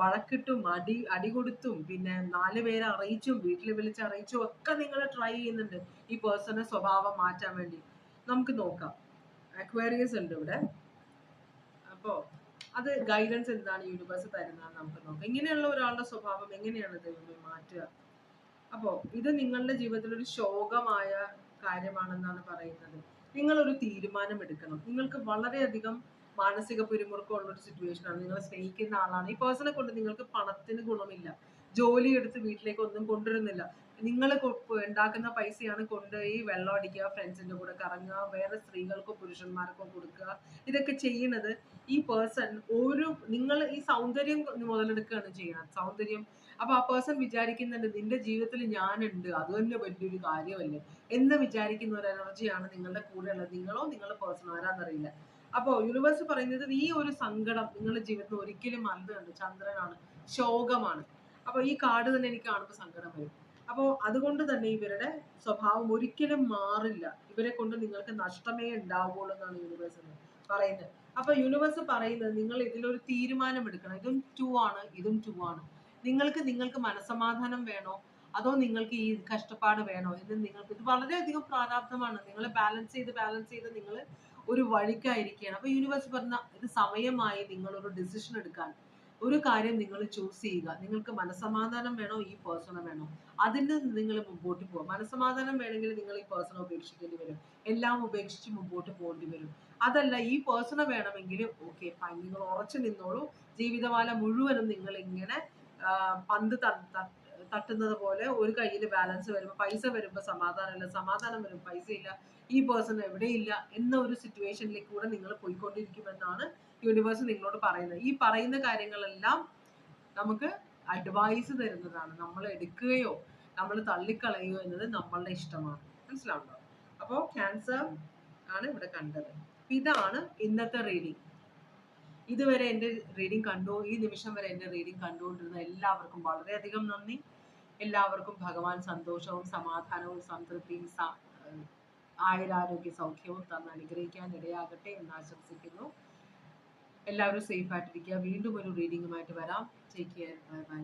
വഴക്കിട്ടും അടി അടി കൊടുത്തും പിന്നെ നാല് പേരെ അറിയിച്ചും വീട്ടിൽ വിളിച്ച് അറിയിച്ചും ഒക്കെ നിങ്ങൾ ട്രൈ ചെയ്യുന്നുണ്ട് ഈ പേഴ്സണെ സ്വഭാവം മാറ്റാൻ വേണ്ടി. നമുക്ക് നോക്കാം. അക്വേറിയസ് ഉണ്ട് ഇവിടെ. അപ്പോ അത് ഗൈഡൻസ് എന്താണ് യൂണിവേഴ്സ് തരുന്നതെന്ന് നമുക്ക് നോക്കാം. ഇങ്ങനെയുള്ള ഒരാളുടെ സ്വഭാവം എങ്ങനെയാണ് ദൈവമേ മാറ്റുക? അപ്പോൾ ഇത് നിങ്ങളുടെ ജീവിതത്തിൽ ഒരു ശോകമായ കാര്യമാണെന്നാണ് പറയുന്നത്. നിങ്ങൾ ഒരു തീരുമാനം എടുക്കണം. നിങ്ങൾക്ക് വളരെയധികം മാനസിക പിരിമുറുക്കമുള്ള ഒരു സിറ്റുവേഷൻ ആണ്. നിങ്ങൾ സ്നേഹിക്കുന്ന ആളാണ്. ഈ പേഴ്സണെ കൊണ്ട് നിങ്ങൾക്ക് പണത്തിന് ഗുണമില്ല. ജോലി എടുത്ത് വീട്ടിലേക്ക് ഒന്നും കൊണ്ടുവരുന്നില്ല. നിങ്ങൾ ഉണ്ടാക്കുന്ന പൈസയാണ് കൊണ്ടുപോയി വെള്ളം അടിക്കുക ഫ്രണ്ട്സിന്റെ കൂടെ കറങ്ങുക വേറെ സ്ത്രീകൾക്കോ പുരുഷന്മാർക്കോ കൊടുക്കുക. ഇതൊക്കെ ചെയ്യുന്നത് ഈ പേഴ്സൺ ഒരു നിങ്ങൾ ഈ സൗന്ദര്യം മുതലെടുക്കുകയാണ് ചെയ്യുന്നത്. സൗന്ദര്യം. അപ്പൊ ആ പേഴ്സൺ വിചാരിക്കുന്നുണ്ട് നിന്റെ ജീവിതത്തിൽ ഞാനുണ്ട്. അത് തന്നെ വലിയൊരു കാര്യമല്ലേ? എന്ന് വിചാരിക്കുന്ന ഒരു എനർജിയാണ് നിങ്ങളുടെ കൂടെ ഉള്ളത് നിങ്ങളോ നിങ്ങളുടെ പേഴ്സൺ ആരാന്നറിയില്ല അപ്പോ യൂണിവേഴ്സ് പറയുന്നത് ഈ ഒരു സങ്കടം നിങ്ങളുടെ ജീവിതത്തിൽ ഒരിക്കലും മറന്നുണ്ട് ചന്ദ്രനാണ് ശോകമാണ്. അപ്പൊ ഈ കാർഡ് തന്നെ എനിക്ക് കാണുമ്പോൾ സങ്കടം വരും. അപ്പോൾ അതുകൊണ്ട് തന്നെ ഇവരുടെ സ്വഭാവം ഒരിക്കലും മാറില്ല. ഇവരെ കൊണ്ട് നിങ്ങൾക്ക് നഷ്ടമേ ഉണ്ടാവുള്ളൂ എന്നാണ് യൂണിവേഴ്സ് പറയുന്നത്. അപ്പൊ യൂണിവേഴ്സ് പറയുന്നത് നിങ്ങൾ ഇതിലൊരു തീരുമാനം എടുക്കണം ഇതും ടു ആണ് ഇതും ടു ആണ്. നിങ്ങൾക്ക് നിങ്ങൾക്ക് മനസമാധാനം വേണോ? അതോ നിങ്ങൾക്ക് ഈ കഷ്ടപ്പാട് വേണോ? എന്ന് നിങ്ങൾക്ക് ഇത് വളരെയധികം പ്രാരാബ്ധമാണ് നിങ്ങൾ ബാലൻസ് ചെയ്ത് ബാലൻസ് ചെയ്ത് നിങ്ങൾ ഒരു വഴിക്കായിരിക്കുകയാണ്. അപ്പൊ യൂണിവേഴ്സ് പറഞ്ഞ ഇത് സമയമായി നിങ്ങളൊരു ഡിസിഷൻ എടുക്കാൻ ഒരു കാര്യം നിങ്ങൾ ചൂസ് ചെയ്യുക. നിങ്ങൾക്ക് മനസമാധാനം വേണോ? ഈ പേഴ്സണ വേണോ? അതിന് നിങ്ങൾ മുമ്പോട്ട് പോകാം മനസമാധാനം വേണമെങ്കിൽ നിങ്ങൾ ഈ പേഴ്സണെ ഉപേക്ഷിക്കേണ്ടി വരും. എല്ലാം ഉപേക്ഷിച്ച് മുമ്പോട്ട് പോകേണ്ടി വരും. അതല്ല ഈ പേഴ്സണ വേണമെങ്കിൽ ഓക്കെ നിങ്ങൾ ഉറച്ചു നിന്നോളൂ. ജീവിതകാലം മുഴുവനും നിങ്ങൾ ഇങ്ങനെ പന്ത് തട്ടുന്നത് പോലെ ഒരു കയ്യിൽ ബാലൻസ് വരുമ്പോൾ പൈസ വരുമ്പോൾ സമാധാനമില്ല. സമാധാനം വരുമ്പോൾ പൈസ ഇല്ല ഈ പേഴ്സൺ എവിടെയില്ല? എന്ന ഒരു സിറ്റുവേഷനിലേക്ക് കൂടെ നിങ്ങൾ പോയിക്കൊണ്ടിരിക്കുമെന്നാണ് യൂണിവേഴ്സ് നിങ്ങളോട് പറയുന്നത്. ഈ പറയുന്ന കാര്യങ്ങളെല്ലാം നമുക്ക് അഡ്വൈസ് തരുന്നതാണ്. നമ്മൾ എടുക്കുകയോ നമ്മൾ തള്ളിക്കളയുകയോ എന്നത് നമ്മളുടെ ഇഷ്ടമാണ്. മനസ്സിലാവുണ്ടോ? അപ്പോൾ ക്യാൻസർ ആണ് ഇവിടെ കണ്ടത്. ഇതാണ് ഇന്നത്തെ റീഡിംഗ് ഇതുവരെ എന്റെ റീഡിംഗ് കണ്ടു ഈ നിമിഷം വരെ എന്റെ റീഡിംഗ് കണ്ടുകൊണ്ടിരുന്ന എല്ലാവർക്കും വളരെയധികം നന്ദി. എല്ലാവർക്കും ഭഗവാൻ സന്തോഷവും സമാധാനവും സംതൃപ്തിയും ആയുരാരോഗ്യ സൗഖ്യവും തന്ന് അനുഗ്രഹിക്കാൻ ഇടയാകട്ടെ എന്ന് ആശംസിക്കുന്നു. എല്ലാവരും സേഫ് ആയിട്ടിരിക്കുക. വീണ്ടും ഒരു റീഡിങ്ങുമായിട്ട് വരാം. Take care bye bye